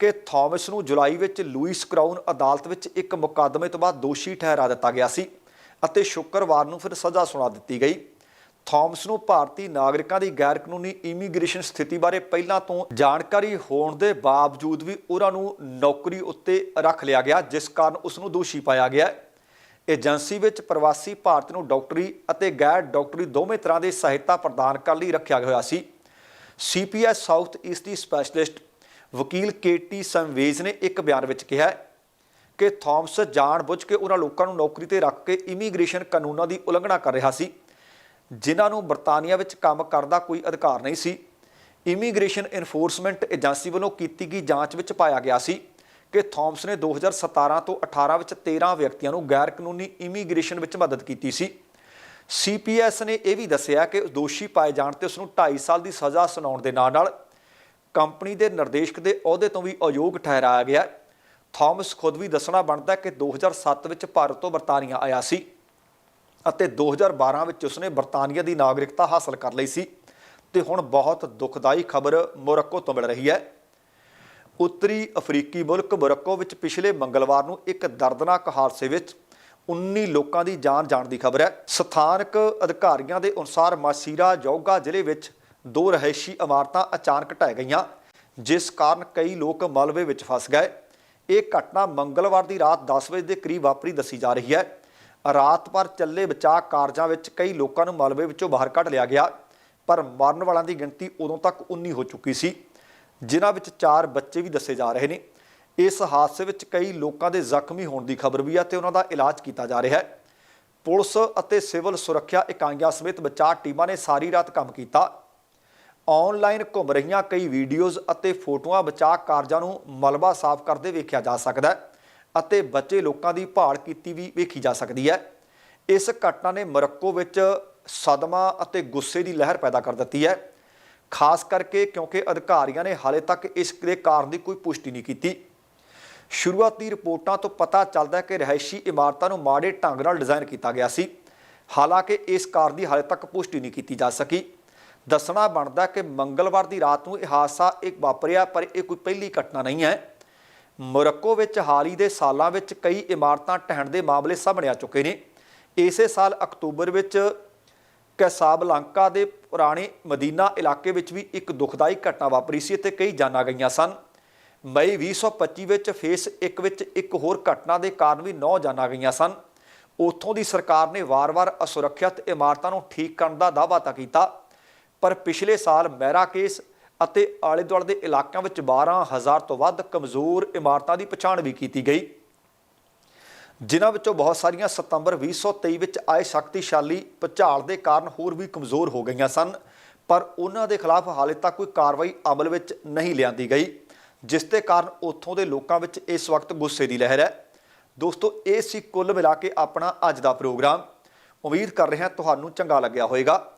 ਕਿ ਥਾਮਸ ਨੂੰ ਜੁਲਾਈ ਵਿੱਚ ਲੂਇਸ ਕਰਾਊਨ ਅਦਾਲਤ ਵਿੱਚ ਇੱਕ ਮੁਕੱਦਮੇ ਤੋਂ ਬਾਅਦ ਦੋਸ਼ੀ ਠਹਿਰਾ ਦਿੱਤਾ ਗਿਆ ਸੀ ਅਤੇ ਸ਼ੁੱਕਰਵਾਰ ਨੂੰ ਫਿਰ ਸਜ਼ਾ ਸੁਣਾ ਦਿੱਤੀ ਗਈ। ਥਾਮਸ ਨੂੰ ਭਾਰਤੀ ਨਾਗਰਿਕਾਂ ਦੀ ਗੈਰ ਕਾਨੂੰਨੀ ਇਮੀਗ੍ਰੇਸ਼ਨ ਸਥਿਤੀ ਬਾਰੇ ਪਹਿਲਾਂ ਤੋਂ ਜਾਣਕਾਰੀ ਹੋਣ ਦੇ ਬਾਵਜੂਦ ਵੀ ਉਹਨਾਂ ਨੂੰ ਨੌਕਰੀ ਉੱਤੇ ਰੱਖ ਲਿਆ ਗਿਆ, ਜਿਸ ਕਾਰਨ ਉਸ ਨੂੰ ਦੋਸ਼ੀ ਪਾਇਆ ਗਿਆ ਏਜੰਸੀ ਵਿੱਚ ਪ੍ਰਵਾਸੀ ਭਾਰਤ ਨੂੰ ਡਾਕਟਰੀ ਅਤੇ ਗੈਰ ਡਾਕਟਰੀ ਦੋਵੇਂ ਤਰ੍ਹਾਂ ਦੀ ਸਹਾਇਤਾ ਪ੍ਰਦਾਨ ਕਰਨ ਲਈ ਰੱਖਿਆ ਹੋਇਆ ਸੀ। ਸੀਪੀਐਸ ਸਾਊਥ ਈਸਟ ਦੀ ਸਪੈਸ਼ਲਿਸਟ ਵਕੀਲ ਕੇਟੀ ਸੰਵੇਜ਼ ਨੇ ਇੱਕ ਬਿਆਨ ਵਿੱਚ ਕਿਹਾ ਹੈ ਕਿ ਥਾਮਸ ਜਾਣਬੁੱਝ ਕੇ ਉਹਨਾਂ ਲੋਕਾਂ ਨੂੰ ਨੌਕਰੀ ਤੇ ਰੱਖ ਕੇ ਇਮੀਗ੍ਰੇਸ਼ਨ ਕਾਨੂੰਨਾਂ ਦੀ ਉਲੰਘਣਾ ਕਰ ਰਿਹਾ ਸੀ। ਜਿਨ੍ਹਾਂ ਨੂੰ ਬਰਤਾਨੀਆ ਵਿੱਚ ਕੰਮ ਕਰਨ ਦਾ ਕੋਈ ਅਧਿਕਾਰ ਨਹੀਂ ਸੀ। ਇਮੀਗ੍ਰੇਸ਼ਨ ਇਨਫੋਰਸਮੈਂਟ ਏਜੰਸੀ ਵੱਲੋਂ ਕੀਤੀ ਗਈ ਜਾਂਚ ਵਿੱਚ ਪਾਇਆ ਗਿਆ ਸੀ ਕਿ ਥਾਮਸ ਨੇ 2017 ਤੋਂ 18 ਵਿੱਚ 13 ਵਿਅਕਤੀਆਂ ਨੂੰ ਗੈਰ ਕਾਨੂੰਨੀ ਇਮੀਗ੍ਰੇਸ਼ਨ ਵਿੱਚ ਮਦਦ ਕੀਤੀ ਸੀ। ਸੀਪੀਐਸ ਨੇ ਇਹ ਵੀ ਦੱਸਿਆ ਕਿ ਦੋਸ਼ੀ ਪਾਏ ਜਾਣ ਤੇ ਉਸ ਨੂੰ 2.5 ਸਾਲ ਦੀ ਸਜ਼ਾ ਸੁਣਾਉਣ ਦੇ ਨਾਲ ਨਾਲ ਕੰਪਨੀ ਦੇ ਨਿਰਦੇਸ਼ਕ ਦੇ ਅਹੁਦੇ ਤੋਂ ਵੀ ਅਯੋਗ ਠਹਿਰਾਇਆ ਗਿਆ। ਹੈ। ਥਾਮਸ ਖੁਦ ਵੀ ਦੱਸਣਾ ਬਣਦਾ ਹੈ ਕਿ 2007 ਵਿੱਚ ਭਾਰਤ ਤੋਂ ਬਰਤਾਨੀਆ ਆਇਆ ਸੀ। ਅਤੇ 2012 ਵਿੱਚ ਉਸਨੇ ਬਰਤਾਨੀਆ ਦੀ ਨਾਗਰਿਕਤਾ ਹਾਸਲ ਕਰ ਲਈ ਸੀ ਤੇ ਹੁਣ ਬਹੁਤ ਦੁਖਦਾਈ ਖਬਰ ਮੋਰੱਕੋ ਤੋਂ ਮਿਲ ਰਹੀ ਹੈ। ਉੱਤਰੀ ਅਫਰੀਕੀ ਮੁਲਕ ਮੋਰੱਕੋ ਵਿੱਚ ਪਿਛਲੇ ਮੰਗਲਵਾਰ ਨੂੰ ਇੱਕ ਦਰਦਨਾਕ ਹਾਦਸੇ ਵਿੱਚ 19 ਲੋਕਾਂ ਦੀ ਜਾਨ ਜਾਣ ਦੀ ਖਬਰ ਹੈ। ਸਥਾਨਕ ਅਧਿਕਾਰੀਆਂ ਦੇ ਅਨੁਸਾਰ ਮਾਸੀਰਾ ਜੌਗਾ ਜ਼ਿਲ੍ਹੇ ਵਿੱਚ ਦੋ ਰਹਿਸ਼ੀ ਇਮਾਰਤਾਂ ਅਚਾਨਕ ਢਹਿ ਗਈਆਂ, ਜਿਸ ਕਾਰਨ ਕਈ ਲੋਕ ਮਲਵੇ ਵਿੱਚ ਫਸ ਗਏ। ਇਹ ਘਟਨਾ ਮੰਗਲਵਾਰ ਦੀ ਰਾਤ 10 ਵਜੇ ਦੇ ਕਰੀਬ ਵਾਪਰੀ ਦੱਸੀ ਜਾ ਰਹੀ ਹੈ। ਰਾਤ ਭਰ ਚੱਲੇ ਬਚਾਅ ਕਾਰਜਾਂ ਵਿੱਚ ਕਈ ਲੋਕਾਂ ਨੂੰ ਮਲਬੇ ਵਿੱਚੋਂ ਬਾਹਰ ਕੱਢ ਲਿਆ ਗਿਆ, ਪਰ ਮਰਨ ਵਾਲਿਆਂ ਦੀ ਗਿਣਤੀ ਉਦੋਂ ਤੱਕ 19 ਹੋ ਚੁੱਕੀ ਸੀ, ਜਿਨ੍ਹਾਂ ਵਿੱਚ 4 ਬੱਚੇ ਵੀ ਦੱਸੇ ਜਾ ਰਹੇ ਨੇ। ਇਸ ਹਾਦਸੇ ਵਿੱਚ ਕਈ ਲੋਕਾਂ ਦੇ ਜ਼ਖਮੀ ਹੋਣ ਦੀ ਖਬਰ ਵੀ ਹੈ ਤੇ ਉਹਨਾਂ ਦਾ ਇਲਾਜ ਕੀਤਾ ਜਾ ਰਿਹਾ ਹੈ। ਪੁਲਿਸ ਅਤੇ ਸਿਵਲ ਸੁਰੱਖਿਆ ਇਕਾਈਆਂ ਸਮੇਤ ਬਚਾਅ ਟੀਮਾਂ ਨੇ ਸਾਰੀ ਰਾਤ ਕੰਮ ਕੀਤਾ। ਆਨਲਾਈਨ ਘੁੰਮ ਰਹੀਆਂ ਕਈ ਵੀਡੀਓਜ਼ ਅਤੇ ਫੋਟੋਆਂ ਬਚਾਅ ਕਾਰਜਾਂ ਨੂੰ ਮਲਬਾ ਸਾਫ਼ ਕਰਦੇ ਵੇਖਿਆ ਜਾ ਸਕਦਾ ਹੈ। ਅਤੇ ਬੱਚੇ ਲੋਕਾਂ ਦੀ ਭਾਲ ਕੀਤੀ ਵੀ ਵੇਖੀ ਜਾ ਸਕਦੀ ਹੈ। ਇਸ ਘਟਨਾ ਨੇ ਮਰੱਕੋ ਵਿੱਚ ਸਦਮਾ ਅਤੇ ਗੁੱਸੇ ਦੀ ਲਹਿਰ ਪੈਦਾ ਕਰ ਦਿੱਤੀ ਹੈ। ਖਾਸ ਕਰਕੇ ਕਿਉਂਕਿ ਅਧਿਕਾਰੀਆਂ ਨੇ ਹਾਲੇ ਤੱਕ ਇਸ ਦੇ ਕਾਰਨ ਦੀ ਕੋਈ ਪੁਸ਼ਟੀ ਨਹੀਂ ਕੀਤੀ। ਸ਼ੁਰੂਆਤੀ ਰਿਪੋਰਟਾਂ ਤੋਂ ਪਤਾ ਚੱਲਦਾ ਹੈ ਕਿ ਰਹਿائشੀ ਇਮਾਰਤਾਂ ਨੂੰ ਮਾੜੇ ਢੰਗ ਨਾਲ ਡਿਜ਼ਾਈਨ ਕੀਤਾ ਗਿਆ ਸੀ। ਹਾਲਾਂਕਿ ਇਸ ਕਾਰ ਦੀ ਹਾਲੇ ਤੱਕ ਪੁਸ਼ਟੀ ਨਹੀਂ ਕੀਤੀ ਜਾ ਸਕੀ। ਦੱਸਣਾ ਬਣਦਾ ਕਿ ਮੰਗਲਵਾਰ ਦੀ ਰਾਤ ਨੂੰ ਇਹ ਹਾਦਸਾ ਇੱਕ ਵਾਪਰਿਆ, ਪਰ ਇਹ ਕੋਈ ਪਹਿਲੀ ਘਟਨਾ ਨਹੀਂ ਹੈ। ਮੋਰੱਕੋ ਵਿੱਚ ਹਾਲ ਹੀ ਦੇ ਸਾਲਾਂ ਵਿੱਚ ਕਈ ਇਮਾਰਤਾਂ ਢਹਿਣ ਦੇ ਮਾਮਲੇ ਸਾਹਮਣੇ ਆ ਚੁੱਕੇ ਨੇ। ਇਸੇ ਸਾਲ ਅਕਤੂਬਰ ਵਿੱਚ ਕੈਸਾਬਲਾਂਕਾ ਦੇ ਪੁਰਾਣੇ ਮਦੀਨਾ ਇਲਾਕੇ ਵਿੱਚ ਵੀ ਇੱਕ ਦੁਖਦਾਈ ਘਟਨਾ ਵਾਪਰੀ ਸੀ ਤੇ ਕਈ ਜਾਨਾਂ ਗਈਆਂ ਸਨ। ਮਈ 2025 ਵਿੱਚ ਫੇਸ 1 ਵਿੱਚ ਇੱਕ ਹੋਰ ਘਟਨਾ ਦੇ ਕਾਰਨ ਵੀ 9 ਜਾਨਾਂ ਗਈਆਂ ਸਨ। ਉੱਥੋਂ ਦੀ ਸਰਕਾਰ ਨੇ ਵਾਰ-ਵਾਰ ਅਸੁਰੱਖਿਅਤ ਇਮਾਰਤਾਂ ਨੂੰ ਠੀਕ ਕਰਨ ਦਾ ਦਾਅਵਾ ਤਾਂ ਕੀਤਾ, ਪਰ ਪਿਛਲੇ ਸਾਲ ਮੈਰਾ ਕੇਸ ਅਤੇ ਆਲੇ-ਦੁਆਲੇ ਦੇ ਇਲਾਕਿਆਂ ਵਿੱਚ 12000 ਤੋਂ ਵੱਧ ਕਮਜ਼ੋਰ ਇਮਾਰਤਾਂ ਦੀ ਪਛਾਣ ਵੀ ਕੀਤੀ ਗਈ। ਜਿਨ੍ਹਾਂ ਵਿੱਚੋਂ ਬਹੁਤ ਸਾਰੀਆਂ ਸਤੰਬਰ 2023 ਵਿੱਚ ਆਏ ਸ਼ਕਤੀਸ਼ਾਲੀ ਭੁਚਾਲ ਦੇ ਕਾਰਨ ਹੋਰ ਵੀ ਕਮਜ਼ੋਰ ਹੋ ਗਈਆਂ ਸਨ, ਪਰ ਉਹਨਾਂ ਦੇ ਖਿਲਾਫ ਹਾਲੇ ਤੱਕ ਕੋਈ ਕਾਰਵਾਈ ਅਮਲ ਵਿੱਚ ਨਹੀਂ ਲਿਆਂਦੀ ਗਈ, ਜਿਸ ਦੇ ਕਾਰਨ ਉੱਥੋਂ ਦੇ ਲੋਕਾਂ ਵਿੱਚ ਇਸ ਵਕਤ ਗੁੱਸੇ ਦੀ ਲਹਿਰ ਹੈ। ਦੋਸਤੋ, ਇਹ ਸੀ ਕੁੱਲ ਮਿਲਾ ਕੇ ਆਪਣਾ ਅੱਜ ਦਾ ਪ੍ਰੋਗਰਾਮ। ਉਮੀਦ ਕਰ ਰਿਹਾ ਤੁਹਾਨੂੰ ਚੰਗਾ ਲੱਗਿਆ ਹੋਵੇਗਾ।